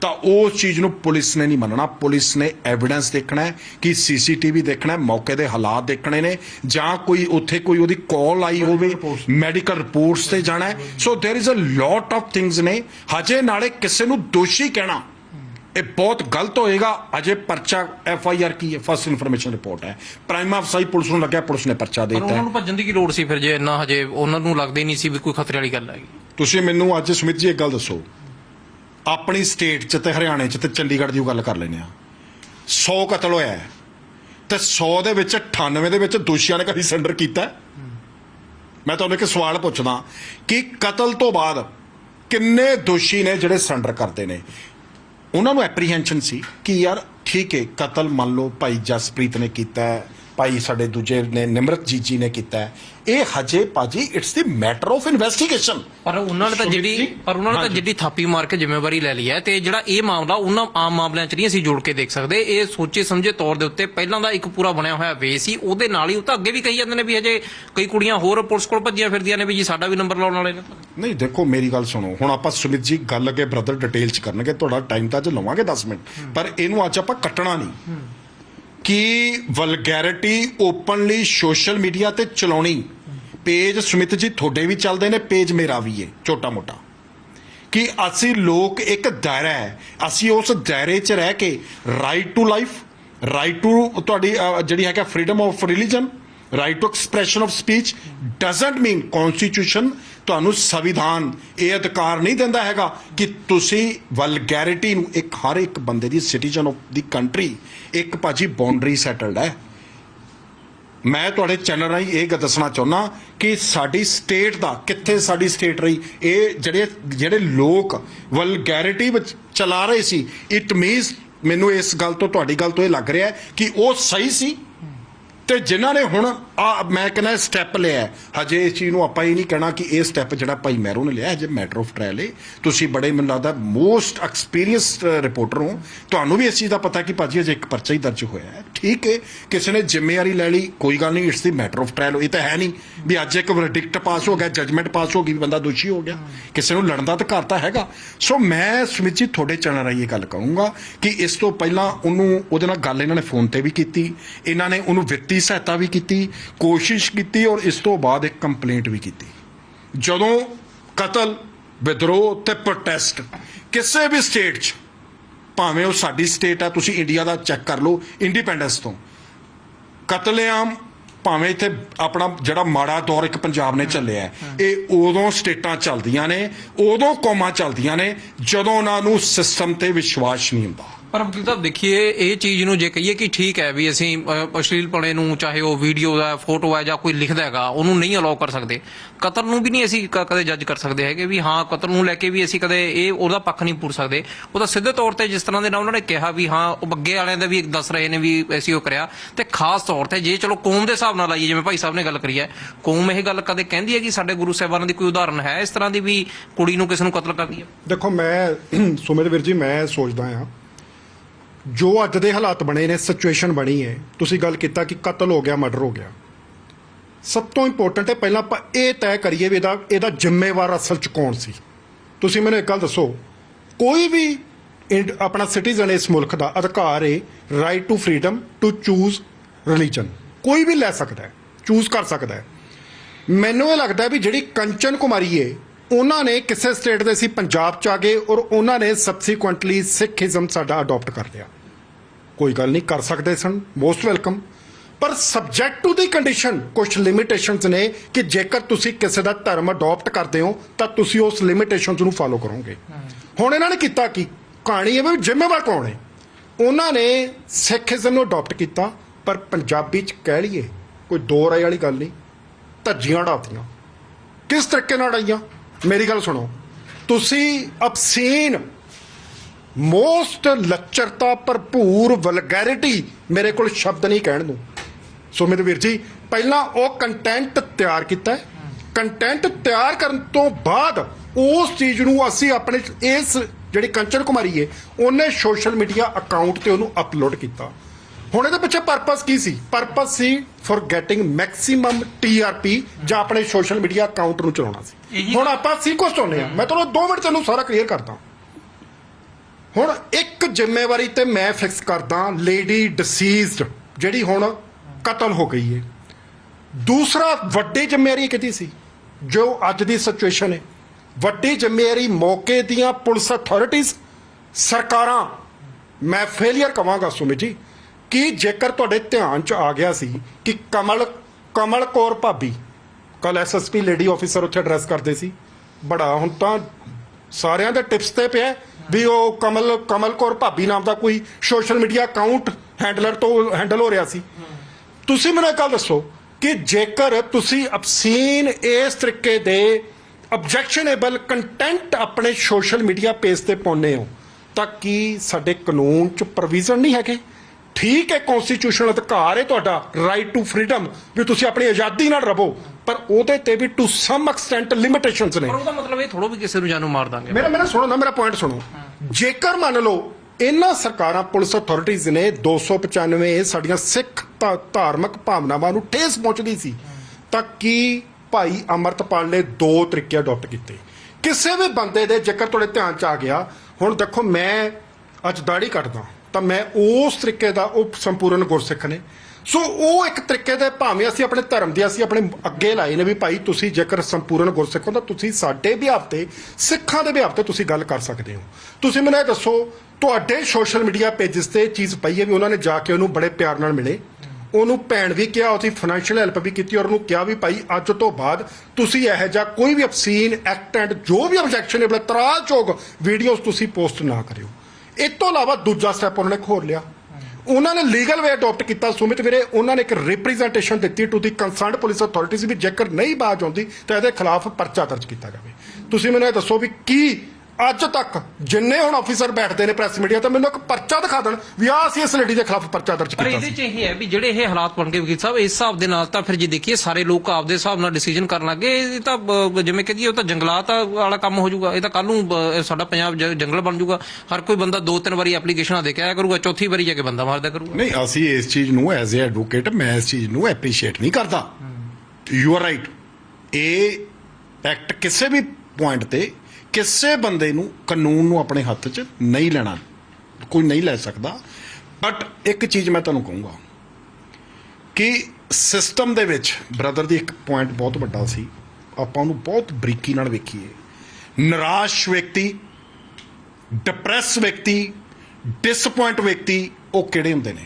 ਤਾਂ ਉਸ ਚੀਜ਼ ਨੂੰ ਪੁਲਿਸ ਨੇ ਨਹੀਂ ਮੰਨਣਾ ਪੁਲਿਸ ਨੇ ਐਵੀਡੈਂਸ ਦੇਖਣਾ ਹੈ ਕਿ ਸੀਸੀਟੀਵੀ ਦੇਖਣਾ ਹੈ ਮੌਕੇ ਦੇ ਹਾਲਾਤ ਦੇਖਣੇ ਨੇ ਜਾਂ ਕੋਈ ਉੱਥੇ ਕੋਈ ਉਹਦੀ ਕਾਲ ਆਈ ਹੋਵੇ ਮੈਡੀਕਲ ਰਿਪੋਰਟਸ ਤੇ ਜਾਣਾ ਹੈ so there is a lot of things ਨੇ ਹਜੇ ਨਾਲੇ ਕਿਸੇ ਨੂੰ ਦੋਸ਼ੀ ਕਹਿਣਾ ਇਹ ਬਹੁਤ ਗਲਤ ਹੋਏਗਾ ਅਜੇ ਪਰਚਾ ਐਫ ਆਈ ਆਰ ਕੀ ਹੈ ਫਸਟ ਇਨਫੋਰਮੇਸ਼ਨ ਰਿਪੋਰਟ ਹੈ ਪ੍ਰਾਈਮ ਅਫਸਾਈ ਪੁਲਿਸ ਨੂੰ ਲੱਗਿਆ ਪੁਲਿਸ ਨੇ ਪਰਚਾ ਦੇ ਪਰ ਦਿੱਤਾ ਉਹਨਾਂ ਹੈ ਨੂੰ ਭੱਜਣ ਦੀ ਕੀ ਲੋੜ ਸੀ ਫਿਰ ਜੇ ਇੰਨਾ ਹਜੇ ਉਹਨਾਂ ਨੂੰ ਲੱਗਦਾ ਹੀ ਨਹੀਂ ਸੀ ਵੀ ਕੋਈ ਖਤਰੇ ਵਾਲੀ ਗੱਲ ਹੈਗੀ ਤੁਸੀਂ ਮੈਨੂੰ ਅੱਜ ਸੁਮਿਤ ਜੀ ਇੱਕ ਗੱਲ ਦੱਸੋ ਆਪਣੀ ਸਟੇਟ 'ਚ ਤੇ ਹਰਿਆਣੇ 'ਚ ਤੇ ਚੰਡੀਗੜ੍ਹ ਦੀ ਉਹ ਗੱਲ ਕਰ ਲੈਨੇ ਆ 100 ਕਤਲ ਹੋਇਆ ਹੈ ਤੇ 100 ਦੇ ਵਿੱਚ 98 ਦੇ ਵਿੱਚ ਦੋਸ਼ੀਆਂ ਨੇ ਕਦੀ ਸਰੈਂਡਰ ਕੀਤਾ ਮੈਂ ਤੁਹਾਨੂੰ ਇੱਕ ਸਵਾਲ ਪੁੱਛਦਾ ਕਿ ਕਤਲ ਤੋਂ ਬਾਅਦ ਕਿੰਨੇ ਦੋਸ਼ੀ ਨੇ ਜਿਹੜੇ ਸਰੈਂਡਰ ਕਰਦੇ ਨੇ? ਉਹਨਾਂ ਨੂੰ ਐਪਰੀਹੈਂਸ਼ਨ ਸੀ ਕਿ ਯਾਰ ਠੀਕ ਹੈ, ਕਤਲ ਮੰਨ ਲਓ ਭਾਈ ਜਸਪ੍ਰੀਤ ਨੇ ਕੀਤਾ ਭਾਈ ਸਾਡੇ ਦੂਜੇ ਨੇ ਨਿਮਰਤ ਜੀਜੀ ਨੇ ਕੀਤਾ ਇਹ ਹਜੇ ਭਾਜੀ it's the matter of investigation ਪਰ ਉਹਨਾਂ ਨੇ ਤਾਂ ਜਿਹੜੀ ਜੀ? ਪਰ ਉਹਨਾਂ ਨੇ ਤਾਂ। ਜਿਹੜੀ ਥਾਪੀ ਮਾਰ ਕੇ ਜ਼ਿੰਮੇਵਾਰੀ ਲੈ ਲਈ ਹੈ ਤੇ ਜਿਹੜਾ ਇਹ ਮਾਮਲਾ ਉਹਨਾਂ ਆਮ ਮਾਮਲਿਆਂ 'ਚ ਨਹੀਂ ਅਸੀਂ ਜੋੜ ਕੇ ਦੇਖ ਸਕਦੇ। ਇਹ ਸੋਚੇ ਸਮਝੇ ਤੌਰ ਦੇ ਉੱਤੇ ਪਹਿਲਾਂ ਦਾ ਇੱਕ ਪੂਰਾ ਬਣਿਆ ਹੋਇਆ ਵੇ ਸੀ। ਉਹਦੇ ਨਾਲ ਹੀ ਉਹ ਤਾਂ ਅੱਗੇ ਵੀ ਕਹੀ ਜਾਂਦੇ ਨੇ ਵੀ ਹਜੇ ਕਈ ਕੁੜੀਆਂ ਹੋਰ ਪੁਲਿਸ ਕੋਲ ਭੱਜੀਆਂ ਫਿਰਦੀਆਂ ਨੇ ਵੀ ਜੀ ਸਾਡਾ ਵੀ ਨੰਬਰ ਲਾਉਣ ਵਾਲੇ ਨੇ। ਨਹੀਂ ਦੇਖੋ ਮੇਰੀ ਗੱਲ ਸੁਣੋ। ਹੁਣ ਆਪਾਂ ਸੁਮਿਤ ਜੀ ਗੱਲ ਅੱਗੇ ਬ੍ਰਦਰ ਡਿਟੇਲ ਚ ਕਰਨਗੇ ਤੁਹਾਡਾ ਟਾਈਮ ਤਾਂ ਅੱਜ ਲਵਾਂਗੇ 10 ਮਿੰਟ। ਪਰ ਇਹਨੂੰ ਅੱਜ ਆਪਾਂ ਕੱਟਣਾ ਨਹੀਂ। ਕਿ ਵਲਗੈਰਿਟੀ ਓਪਨਲੀ ਸੋਸ਼ਲ ਮੀਡੀਆ ਤੇ ਚਲਾਉਣੀ? ਪੇਜ ਸੁਮਿਤ ਜੀ, ਤੁਹਾਡੇ ਵੀ ਚੱਲਦੇ ਨੇ, ਪੇਜ ਮੇਰਾ ਵੀ ਹੈ ਛੋਟਾ ਮੋਟਾ। ਕਿ ਅਸੀਂ ਲੋਕ ਇੱਕ ਦਾਇਰਾ ਹੈ, ਅਸੀਂ ਉਸ ਦਾਇਰੇ 'ਚ ਰਹਿ ਕੇ right to life right to ਤੁਹਾਡੀ ਜਿਹੜੀ ਹੈਗਾ freedom of religion right to expression of speech doesn't mean constitution ਤੁਹਾਨੂੰ ਸੰਵਿਧਾਨ ਇਹ ਅਧਿਕਾਰ ਨਹੀਂ ਦਿੰਦਾ ਹੈਗਾ ਕਿ ਤੁਸੀਂ ਵਲਗੈਰਿਟੀ ਨੂੰ ਇੱਕ ਹਰ ਇੱਕ ਬੰਦੇ ਦੀ ਸਿਟੀਜ਼ਨ ਆਫ ਦੀ ਕੰਟਰੀ ਇੱਕ ਭਾਜੀ ਬਾਉਂਡਰੀ ਸੈਟਲਡ ਹੈ। ਮੈਂ ਤੁਹਾਡੇ ਚੈਨਲ ਰਾਹੀਂ ਇਹ ਗੱਲ ਦੱਸਣਾ ਚਾਹੁੰਦਾ ਕਿ ਸਾਡੀ ਸਟੇਟ ਦਾ ਕਿੱਥੇ ਸਾਡੀ ਸਟੇਟ ਰਹੀ? ਇਹ ਜਿਹੜੇ ਜਿਹੜੇ ਲੋਕ ਵਲਗੈਰਿਟੀ ਵਿੱਚ ਚਲਾ ਰਹੇ ਸੀ ਇਟ ਮੀਨਸ ਮੈਨੂੰ ਇਸ ਗੱਲ ਤੋਂ ਤੁਹਾਡੀ ਗੱਲ ਤੋਂ ਇਹ ਲੱਗ ਰਿਹਾ ਕਿ ਉਹ ਸਹੀ ਸੀ। ਤੇ ਜਿਨ੍ਹਾਂ ਨੇ ਹੁਣ ਆ ਮੈਂ ਕਹਿੰਦਾ ਸਟੈਪ ਲਿਆ। ਹਜੇ ਇਸ ਚੀਜ਼ ਨੂੰ ਆਪਾਂ ਇਹ ਨਹੀਂ ਕਹਿਣਾ ਕਿ ਇਹ ਸਟੈਪ ਜਿਹੜਾ ਭਾਈ ਮਹਿਰੋ ਨੇ ਲਿਆ, ਹਜੇ ਮੈਟਰ ਆਫ ਟ੍ਰਾਇਲ ਹੈ ਤੁਸੀਂ ਬੜੇ ਮੈਨੂੰ ਲੱਗਦਾ ਮੋਸਟ ਐਕਸਪੀਰੀਅੰਸਡ ਰਿਪੋਰਟਰ ਹੋ। ਤੁਹਾਨੂੰ ਵੀ ਇਸ ਚੀਜ਼ ਦਾ ਪਤਾ ਕਿ ਭਾਜੀ ਅਜੇ ਇੱਕ ਪਰਚਾ ਹੀ ਦਰਜ ਹੋਇਆ ਹੈ। ਠੀਕ ਹੈ ਕਿਸੇ ਨੇ ਜ਼ਿੰਮੇਵਾਰੀ ਲੈ ਲਈ, ਕੋਈ ਗੱਲ ਨਹੀਂ it's the matter of trial ਇਹ ਤਾਂ ਹੈ ਨਹੀਂ ਵੀ ਅੱਜ ਇੱਕ ਵਰਡਿਕਟ ਪਾਸ ਹੋ ਗਿਆ ਜਜਮੈਂਟ ਪਾਸ ਹੋ ਗਈ ਵੀ ਬੰਦਾ ਦੋਸ਼ੀ ਹੋ ਗਿਆ। ਕਿਸੇ ਨੂੰ ਲੜਨ ਦਾ ਅਧਿਕਾਰ ਤਾਂ ਹੈਗਾ। ਸੋ ਮੈਂ ਸੁਮਿਤ ਜੀ, ਤੁਹਾਡੇ ਚੈਨਲ ਰਾਹੀਂ ਇਹ ਗੱਲ ਕਹੂੰਗਾ ਕਿ ਇਸ ਤੋਂ ਪਹਿਲਾਂ ਉਹਨੂੰ, ਉਹਦੇ ਨਾਲ ਗੱਲ ਇਹਨਾਂ ਨੇ ਫੋਨ ਤੇ ਵੀ ਕੀਤੀ। ਇਹਨਾਂ ਨੇ ਉਹਨੂੰ ਵਿੱਤੀ ਸਹਾਇਤਾ ਵੀ ਕੀਤੀ ਕੋਸ਼ਿਸ਼ ਕੀਤੀ ਔਰ ਇਸ ਤੋਂ ਬਾਅਦ ਇੱਕ ਕੰਪਲੇਂਟ ਵੀ ਕੀਤੀ। ਜਦੋਂ ਕਤਲ ਵਿਦਰੋਹ ਤੇ ਪ੍ਰੋਟੈਸਟ ਕਿਸੇ ਵੀ ਸਟੇਟ 'ਚ ਭਾਵੇਂ ਉਹ ਸਾਡੀ ਸਟੇਟ ਆ ਤੁਸੀਂ ਇੰਡੀਆ ਦਾ ਚੈੱਕ ਕਰ ਲਓ ਇੰਡੀਪੈਂਡੈਂਸ ਤੋਂ। ਕਤਲੇਆਮ ਭਾਵੇਂ ਇੱਥੇ ਆਪਣਾ ਜਿਹੜਾ ਮਾੜਾ ਦੌਰ ਇੱਕ ਪੰਜਾਬ ਨੇ ਚੱਲਿਆ ਇਹ ਉਦੋਂ ਸਟੇਟਾਂ ਚੱਲਦੀਆਂ ਨੇ ਉਦੋਂ ਕੌਮਾਂ ਚੱਲਦੀਆਂ ਨੇ ਜਦੋਂ ਉਹਨਾਂ ਨੂੰ ਸਿਸਟਮ ਤੇ ਵਿਸ਼ਵਾਸ ਨਹੀਂ ਹੁੰਦਾ। ਪਰ ਵਕੀਲ ਸਾਹਿਬ ਦੇਖੀਏ ਇਹ ਚੀਜ਼ ਨੂੰ ਜੇ ਕਹੀਏ ਕਿ ਠੀਕ ਹੈ ਵੀ ਅਸੀਂ ਅਹ, ਅਸ਼ਲੀਲਪਣੇ ਨੂੰ ਚਾਹੇ ਉਹ ਵੀਡੀਓ ਦਾ ਫੋਟੋ ਹੈ ਜਾਂ ਕੋਈ ਲਿਖਦਾ ਹੈਗਾ ਉਹਨੂੰ ਨਹੀਂ ਅਲਾਉ ਕਰ ਸਕਦੇ। ਕਤਲ ਨੂੰ ਵੀ ਨਹੀਂ ਅਸੀਂ ਕਦੇ ਜੱਜ ਕਰ ਸਕਦੇ ਹੈਗੇ ਵੀ ਹਾਂ ਕਤਲ ਨੂੰ ਲੈ ਕੇ ਵੀ ਅਸੀਂ ਕਦੇ ਇਹ ਉਹਦਾ ਪੱਖ ਨਹੀਂ ਪੂਰ ਸਕਦੇ। ਉਹ ਤਾਂ ਸਿੱਧੇ ਤੌਰ ਤੇ ਜਿਸ ਤਰ੍ਹਾਂ ਦੇ ਨਾਲ ਉਹਨਾਂ ਨੇ ਕਿਹਾ ਵੀ ਹਾਂ ਉਹ ਬੱਗੇ ਵਾਲਿਆਂ ਦਾ ਵੀ ਦੱਸ ਰਹੇ ਨੇ ਵੀ ਅਸੀਂ ਉਹ ਕਰਿਆ। ਤੇ ਖਾਸ ਤੌਰ ਤੇ ਜੇ ਚਲੋ ਕੌਮ ਦੇ ਹਿਸਾਬ ਨਾਲ ਲਾਈਏ ਜਿਵੇਂ ਭਾਈ ਸਾਹਿਬ ਨੇ ਗੱਲ ਕਰੀ ਹੈ ਕੌਮ ਇਹ ਗੱਲ ਕਦੇ ਕਹਿੰਦੀ ਹੈ ਕਿ ਸਾਡੇ ਗੁਰੂ ਸਾਹਿਬਾਨਾਂ ਦੀ ਕੋਈ ਉਦਾਹਰਨ ਹੈ ਇਸ ਤਰ੍ਹਾਂ ਦੀ ਵੀ ਕੁੜੀ ਨੂੰ ਕਿਸੇ ਨੂੰ ਕਤਲ ਕਰਦੀ ਹੈ? ਦੇਖੋ ਮੈਂ ਸੁਮਿਤ ਵੀਰ ਜੀ ਮੈਂ ਸੋਚਦਾ ਹਾਂ ਜੋ ਅੱਜ ਦੇ ਹਾਲਾਤ ਬਣੇ ਨੇ ਸਿਚੁਏਸ਼ਨ ਬਣੀ ਹੈ। ਤੁਸੀਂ ਗੱਲ ਕੀਤਾ ਕਿ ਕਤਲ ਹੋ ਗਿਆ ਮਰਡਰ ਹੋ ਗਿਆ। ਸਭ ਤੋਂ ਇੰਪੋਰਟੈਂਟ ਹੈ, ਪਹਿਲਾਂ ਆਪਾਂ ਇਹ ਤੈਅ ਕਰੀਏ ਵੀ ਇਹਦਾ ਇਹਦਾ ਜ਼ਿੰਮੇਵਾਰ ਅਸਲ ਚ ਕੌਣ ਸੀ। ਤੁਸੀਂ ਮੈਨੂੰ ਇੱਕ ਗੱਲ ਦੱਸੋ, ਕੋਈ ਵੀ ਇੰਡ- ਆਪਣਾ ਸਿਟੀਜ਼ਨ ਇਸ ਮੁਲਕ ਦਾ ਅਧਿਕਾਰ ਹੈ right to freedom to choose religion ਕੋਈ ਵੀ ਲੈ ਸਕਦਾ ਹੈ ਚੂਜ਼ ਕਰ ਸਕਦਾ ਹੈ। ਮੈਨੂੰ ਇਹ ਲੱਗਦਾ ਵੀ ਜਿਹੜੀ ਕੰਚਨ ਕੁਮਾਰੀ ਏ ਉਹਨਾਂ ਨੇ ਕਿਸੇ ਸਟੇਟ ਦੇ ਸੀ, ਪੰਜਾਬ ਚ ਆ ਗਏ ਔਰ ਉਹਨਾਂ ਨੇ ਸਬਸੀਕੁਐਂਟਲੀ ਸਿੱਖੀਜ਼ਮ ਸਾਡਾ ਅਡਾਪਟ ਕਰ ਲਿਆ। ਕੋਈ ਗੱਲ ਨਹੀਂ, ਕਰ ਸਕਦੇ ਸਨ ਮੋਸਟ ਵੈਲਕਮ ਪਰ ਸਬਜੈਕਟ ਟੂ ਦੀ ਕੰਡੀਸ਼ਨ ਕੁਝ ਲਿਮਿਟੇਸ਼ਨਸ ਨੇ ਕਿ ਜੇਕਰ ਤੁਸੀਂ ਕਿਸੇ ਦਾ ਧਰਮ ਅਡਾਪਟ ਕਰਦੇ ਹੋ, ਤਾਂ ਤੁਸੀਂ ਉਸ ਲਿਮਿਟੇਸ਼ਨਸ ਨੂੰ ਫਾਲੋ ਕਰੋਗੇ। ਹੁਣ ਇਹਨਾਂ ਨੇ ਕੀਤਾ ਕੀ? ਕਹਾਣੀ ਇਹ ਵੀ ਜ਼ਿੰਮੇਵਾਰ ਕੌਣ ਹੈ? ਉਹਨਾਂ ਨੇ ਸਿੱਖੀਜ਼ਮ ਨੂੰ ਅਡਾਪਟ ਕੀਤਾ, ਪਰ ਪੰਜਾਬੀ ਚ ਕਹਿ ਲਈਏ, ਕੋਈ ਦੋ ਰਾਏ ਵਾਲੀ ਗੱਲ ਨਹੀਂ, ਧੱਜੀਆਂ ਉਡਾਤੀਆਂ। ਕਿਸ ਤਰੀਕੇ ਨਾਲ ਉਡਾਈਆਂ? ਮੇਰੀ ਗੱਲ ਸੁਣੋ। ਤੁਸੀਂ ਅਬਸੀਨ ਮੋਸਟ ਲੱਚਰਤਾ, ਭਰਪੂਰ ਵਲਗੈਰਿਟੀ ਮੇਰੇ ਕੋਲ ਸ਼ਬਦ ਨਹੀਂ ਕਹਿਣ ਨੂੰ। ਸੁਮਿਤ ਵੀਰ ਜੀ, ਪਹਿਲਾਂ ਉਹ ਕੰਟੈਂਟ ਤਿਆਰ ਕੀਤਾ ਹੈ। ਕੰਟੈਂਟ ਤਿਆਰ ਕਰਨ ਤੋਂ ਬਾਅਦ ਉਸ ਚੀਜ਼ ਨੂੰ ਅਸੀਂ ਆਪਣੇ ਇਸ ਜਿਹੜੀ ਕੰਚਨ ਕੁਮਾਰੀ ਹੈ, ਉਹਨੇ ਸੋਸ਼ਲ ਮੀਡੀਆ ਅਕਾਊਂਟ ਤੇ ਉਹਨੂੰ ਅਪਲੋਡ ਕੀਤਾ। ਹੁਣ ਇਹਦੇ ਪਿੱਛੇ ਪਰਪਸ ਕੀ ਸੀ? ਪਰਪਸ ਸੀ ਫॉर ਗੈਟਿੰਗ ਮੈਕਸਿਮਮ ਟੀਆਰਪੀ ਜਾਂ ਆਪਣੇ ਸੋਸ਼ਲ ਮੀਡੀਆ ਅਕਾਊਂਟ ਨੂੰ ਚਲਾਉਣਾ ਸੀ। ਹੁਣ ਆਪਾਂ ਸੀ ਕੁਛ ਚਾਹੁੰਦੇ ਆ ਮੈਂ ਤੁਹਾਨੂੰ 2 ਮਿੰਟ ਤੁਹਾਨੂੰ ਸਾਰਾ ਕਲੀਅਰ ਕਰਦਾ ਹੁਣ ਇੱਕ ਜ਼ਿੰਮੇਵਾਰੀ ਤੇ ਮੈਂ ਫਿਕਸ ਕਰਦਾ ਲੇਡੀ ਡਿਸੀਜ਼ਡ ਜਿਹੜੀ ਹੁਣ ਕਤਲ ਹੋ ਗਈ ਹੈ। ਦੂਸਰਾ ਵੱਡੀ ਜ਼ਿੰਮੇਵਾਰੀ ਕਿਹਦੀ ਸੀ? ਜੋ ਅੱਜ ਦੀ ਸਿਚੁਏਸ਼ਨ ਹੈ। ਵੱਡੀ ਜ਼ਿੰਮੇਵਾਰੀ ਮੌਕੇ ਦੀਆਂ ਪੁਲਿਸ ਅਥਾਰਟੀਆਂ ਸਰਕਾਰਾਂ। ਮੈਂ ਫੇਲਿਅਰ ਕਵਾਂਗਾ ਸੁਮਿਤ ਜੀ। ਕੀ ਜੇਕਰ ਤੁਹਾਡੇ ਧਿਆਨ ਚ ਆ ਗਿਆ ਸੀ ਕਿ ਕਮਲ ਕਮਲ ਕੌਰ ਭਾਬੀ ਕੱਲ ਐਸਐਸਪੀ ਲੇਡੀ ਆਫੀਸਰ ਉੱਥੇ ਐਡਰੈਸ ਕਰਦੇ ਸੀ, ਬੜਾ ਹੁਣ ਤਾਂ ਸਾਰਿਆਂ ਦੇ ਟਿਪਸ ਤੇ ਪਿਆ ਵੀ ਉਹ ਕਮਲ ਕਮਲ ਕੌਰ ਭਾਬੀ ਨਾਮ ਦਾ ਕੋਈ ਸੋਸ਼ਲ ਮੀਡੀਆ ਅਕਾਊਂਟ ਹੈਂਡਲਰ ਤੋਂ ਹੈਂਡਲ ਹੋ ਰਿਹਾ ਸੀ। ਤੁਸੀਂ ਮੈਨੂੰ ਇੱਕ ਗੱਲ ਦੱਸੋ ਕਿ ਜੇਕਰ ਤੁਸੀਂ ਅਬਸੀਨ ਇਸ ਤਰੀਕੇ ਦੇ ਆਬਜੈਕਸ਼ਨੇਬਲ ਕੰਟੈਂਟ ਆਪਣੇ ਸੋਸ਼ਲ ਮੀਡੀਆ ਪੇਜ ਤੇ ਪਾਉਂਦੇ ਹੋ, ਤਾਂ ਕੀ ਸਾਡੇ ਕਾਨੂੰਨ 'ਚ ਪ੍ਰੋਵੀਜ਼ਨ ਨਹੀਂ ਹੈਗੇ? ਠੀਕ ਹੈ ਕਨਸਟੀਟਿਊਸ਼ਨਲ ਅਧਿਕਾਰ ਹੈ ਤੁਹਾਡਾ ਰਾਈਟ ਟੂ ਫਰੀडम ਵੀ ਤੁਸੀਂ ਆਪਣੀ ਆਜ਼ਾਦੀ ਨਾਲ ਰਹੋ ਪਰ ਉਹਦੇ ਤੇ ਵੀ ਟੂ ਸਮ ਐਕਸਟੈਂਟ ਲਿਮਿਟੇਸ਼ਨਸ ਨੇ। ਪਰ ਉਹਦਾ ਮਤਲਬ ਇਹ ਥੋੜੋ ਵੀ ਕਿਸੇ ਨੂੰ ਜਾਨੋਂ ਮਾਰ ਦਾਂਗੇ। ਮੇਰਾ ਮੇਰਾ ਸੁਣੋ ਨਾ ਮੇਰਾ ਪੁਆਇੰਟ ਸੁਣੋ। ਜੇਕਰ ਮੰਨ ਲਓ ਇਹਨਾਂ ਸਰਕਾਰਾਂ ਪੁਲਿਸ ਅਥਾਰਟੀਆਂ ਨੇ 295 ਸਾਡੀਆਂ ਸਿੱਖ ਧਾਰਮਿਕ ਭਾਵਨਾਵਾਂ ਨੂੰ ਠੇਸ ਪਹੁੰਚਦੀ ਸੀ ਤਾਂ ਕੀ ਭਾਈ ਅਮਰਤਪਾਲ ਨੇ ਦੋ ਤਰੀਕੇ ਅਡਾਪਟ ਕੀਤੇ? ਕਿਸੇ ਵੀ ਬੰਦੇ ਦੇ ਜੇਕਰ ਤੁਹਾਡੇ ਧਿਆਨ ਚ ਆ ਗਿਆ ਹੁਣ ਦੇਖੋ ਮੈਂ ਅੱਜ ਦਾੜੀ ਕੱਟਦਾ ਤਾਂ ਮੈਂ ਉਸ ਤਰੀਕੇ ਦਾ ਉਹ ਸੰਪੂਰਨ ਗੁਰਸਿੱਖ ਨੇ। ਸੋ ਉਹ ਇੱਕ ਤਰੀਕੇ ਦੇ ਭਾਵੇਂ ਅਸੀਂ ਆਪਣੇ ਧਰਮ ਦੇ ਅਸੀਂ ਆਪਣੇ ਅੱਗੇ ਲਾਏ ਨੇ ਵੀ ਭਾਈ ਤੁਸੀਂ ਜੇਕਰ ਸੰਪੂਰਨ ਗੁਰਸਿੱਖ ਹੋ ਤਾਂ ਤੁਸੀਂ ਸਾਡੇ ਵਿਆਹ ਤੇ, ਸਿੱਖਾਂ ਦੇ ਵਿਆਹ ਤੇ ਤੁਸੀਂ ਗੱਲ ਕਰ ਸਕਦੇ ਹੋ। ਤੁਸੀਂ ਮੈਨੂੰ ਇਹ ਦੱਸੋ, ਤੁਹਾਡੇ ਸੋਸ਼ਲ ਮੀਡੀਆ ਪੇजेस ਤੇ ਇਹ ਚੀਜ਼ ਪਈ ਹੈ ਵੀ ਉਹਨਾਂ ਨੇ ਜਾ ਕੇ ਉਹਨੂੰ ਬੜੇ ਪਿਆਰ ਨਾਲ ਮਿਲੇ। ਉਹਨੂੰ ਭੈਣ ਵੀ ਕਿਹਾ, ਉਹਦੀ ਫਾਈਨੈਂਸ਼ੀਅਲ ਹੈਲਪ ਵੀ ਕੀਤੀ ਔਰ ਉਹਨੂੰ ਕਿਹਾ ਵੀ ਭਾਈ ਅੱਜ ਤੋਂ ਬਾਅਦ ਤੁਸੀਂ ਇਹੋ ਜਿਹਾ ਕੋਈ ਵੀ ਅਬਸੀਨ ਐਕਟ ਐਂਡ ਜੋ ਵੀ ਆਬਜੈਕਸ਼ਨੇਬਲ ਤਰਾਜਯੋਗ ਵੀਡੀਓਜ਼ ਤੁਸੀਂ ਪੋਸਟ ਨਾ ਕਰਿਓ। ਇਸ ਤੋਂ ਇਲਾਵਾ ਦੂਜਾ ਸਟੈਪ ਉਹਨਾਂ ਨੇ ਖੋਲ ਲਿਆ। ਉਹਨਾਂ ਨੇ ਲੀਗਲ ਵੇ ਅਡਾਪਟ ਕੀਤਾ ਸੁਮਿਤ ਵੀਰੇ। ਉਹਨਾਂ ਨੇ ਇੱਕ ਰਿਪਰੈਜ਼ੈਂਟੇਸ਼ਨ ਦਿੱਤੀ to the concerned police authorities ਵੀ ਜੇਕਰ ਨਹੀਂ ਬਾਜ ਆਉਂਦੀ ਤਾਂ ਇਹਦੇ ਖਿਲਾਫ ਪਰਚਾ ਦਰਜ ਕੀਤਾ ਜਾਵੇ। ਤੁਸੀਂ ਮੈਨੂੰ ਇਹ ਦੱਸੋ ਵੀ ਕੀ ਅੱਜ ਤੱਕ ਜਿੰਨੇ ਹੁਣ ਆਫੀਸਰ ਬੈਠਦੇ ਨੇ ਪ੍ਰੈਸ ਮੀਡੀਆ ਤੇ ਮੈਨੂੰ ਇੱਕ ਪਰਚਾ ਦਿਖਾ ਦੇਣ ਵੀ ਆਹ ਅਸੀਂ ਇਸ ਲੇਡੀ ਦੇ ਖਿਲਾਫ ਪਰਚਾ ਦਰਜ ਪਰ ਕੀਤਾ ਇਹਦੇ ਸੀ। ਚ ਇਹ ਹੈ ਵੀ ਜਿਹੜੇ ਇਹ ਹਾਲਾਤ ਬਣ ਗਏ ਵਕੀਲ ਸਾਹਿਬ ਇਸ ਹਿਸਾਬ ਦੇ ਨਾਲ ਤਾਂ ਫਿਰ ਜੇ ਦੇਖੀਏ ਸਾਰੇ ਲੋਕ ਆਪਦੇ ਹਿਸਾਬ ਨਾਲ ਡਿਸੀਜਨ ਕਰਨ ਲੱਗੇ ਇਹ ਤਾਂ ਜਿਵੇਂ ਕਹਦੀਏ ਉਹ ਤਾਂ ਜੰਗਲਾਤ ਵਾਲਾ ਕੰਮ ਹੋ ਜਾਊਗਾ। ਇਹ ਤਾਂ ਕੱਲ ਨੂੰ ਸਾਡਾ ਪੰਜਾਬ ਜੰਗਲ ਬਣ ਜਾਊਗਾ। ਹਰ ਕੋਈ ਬੰਦਾ ਦੋ ਤਿੰਨ ਵਾਰੀ ਐਪਲੀਕੇਸ਼ਨਾਂ ਦੇ ਕੇ ਆਇਆ ਕਰੂਗਾ ਚੌਥੀ ਵਾਰੀ ਜਾ ਕੇ ਬੰਦਾ ਮਾਰਦਾ ਕਰੂਗਾ। ਨਹੀਂ ਅਸੀਂ ਇਸ ਚੀਜ਼ ਨੂੰ ਐਜ਼ ਅ ਐਡਵੋਕੇਟ ਮੈਂ ਇਸ ਚੀਜ਼ ਨੂੰ ਐਪਰੀਸ਼ੀਏਟ ਨਹੀਂ ਕਰਦਾ। ਯੂ ਆਰ ਰਾਈਟ ਇਹ ਐਕਟ ਕਿਸੇ ਵੀ ਪੁਆਇੰਟ ਤੇ ਕਿਸੇ ਬੰਦੇ ਨੂੰ ਕਾਨੂੰਨ ਨੂੰ ਆਪਣੇ ਹੱਥ 'ਚ ਨਹੀਂ ਲੈਣਾ, ਕੋਈ ਨਹੀਂ ਲੈ ਸਕਦਾ। ਬਟ ਇੱਕ ਚੀਜ਼ ਮੈਂ ਤੁਹਾਨੂੰ ਕਹੂੰਗਾ ਕਿ ਸਿਸਟਮ ਦੇ ਵਿੱਚ ਬ੍ਰਦਰ ਦੀ ਇੱਕ ਪੁਆਇੰਟ ਬਹੁਤ ਵੱਡਾ ਸੀ। ਆਪਾਂ ਉਹਨੂੰ ਬਹੁਤ ਬਰੀਕੀ ਨਾਲ ਵੇਖੀਏ। ਨਿਰਾਸ਼ ਵਿਅਕਤੀ ਡਿਪਰੈਸ ਵਿਅਕਤੀ ਡਿਸਪਾਇੰਟ ਵਿਅਕਤੀ ਉਹ ਕਿਹੜੇ ਹੁੰਦੇ ਨੇ?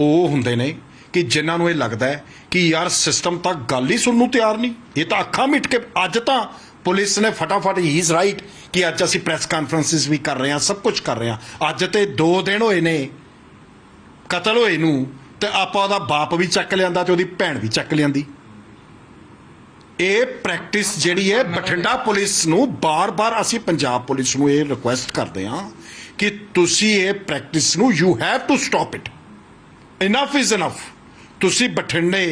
ਉਹ ਹੁੰਦੇ ਨੇ ਕਿ ਜਿਨ੍ਹਾਂ ਨੂੰ ਇਹ ਲੱਗਦਾ ਹੈ ਕਿ ਯਾਰ ਸਿਸਟਮ ਤਾਂ ਗੱਲ ਹੀ ਸੁਣਨ ਨੂੰ ਤਿਆਰ ਨਹੀਂ। ਇਹ ਤਾਂ ਅੱਖਾਂ ਮਿਟ ਕੇ, ਅੱਜ ਤਾਂ ਪੁਲਿਸ ਨੇ ਫਟਾਫਟ ਹੀ ਇਜ਼ ਰਾਈਟ ਕਿ ਅੱਜ ਅਸੀਂ ਪ੍ਰੈਸ ਕਾਨਫਰੰਸਿਸ ਵੀ ਕਰ ਰਹੇ ਹਾਂ, ਸਭ ਕੁਝ ਕਰ ਰਹੇ ਹਾਂ। ਅੱਜ ਤੇ 2 ਦਿਨ ਹੋਏ ਨੇ ਕਤਲ ਹੋਏ ਨੂੰ ਤੇ ਆਪਾਂ ਉਹਦਾ ਬਾਪ ਵੀ ਚੱਕ ਲਿਆਂਦਾ ਤੇ ਉਹਦੀ ਭੈਣ ਵੀ ਚੱਕ ਲਿਆਂਦੀ। ਇਹ ਪ੍ਰੈਕਟਿਸ ਜਿਹੜੀ ਹੈ ਬਠਿੰਡਾ ਪੁਲਿਸ ਨੂੰ ਬਾਰ-ਬਾਰ ਅਸੀਂ ਪੰਜਾਬ ਪੁਲਿਸ ਨੂੰ ਇਹ ਰਿਕੁਐਸਟ ਕਰਦੇ ਹਾਂ ਕਿ ਤੁਸੀਂ ਇਹ ਪ੍ਰੈਕਟਿਸ ਨੂੰ you have to stop it enough is enough ਤੁਸੀਂ ਬਠਿੰਡੇ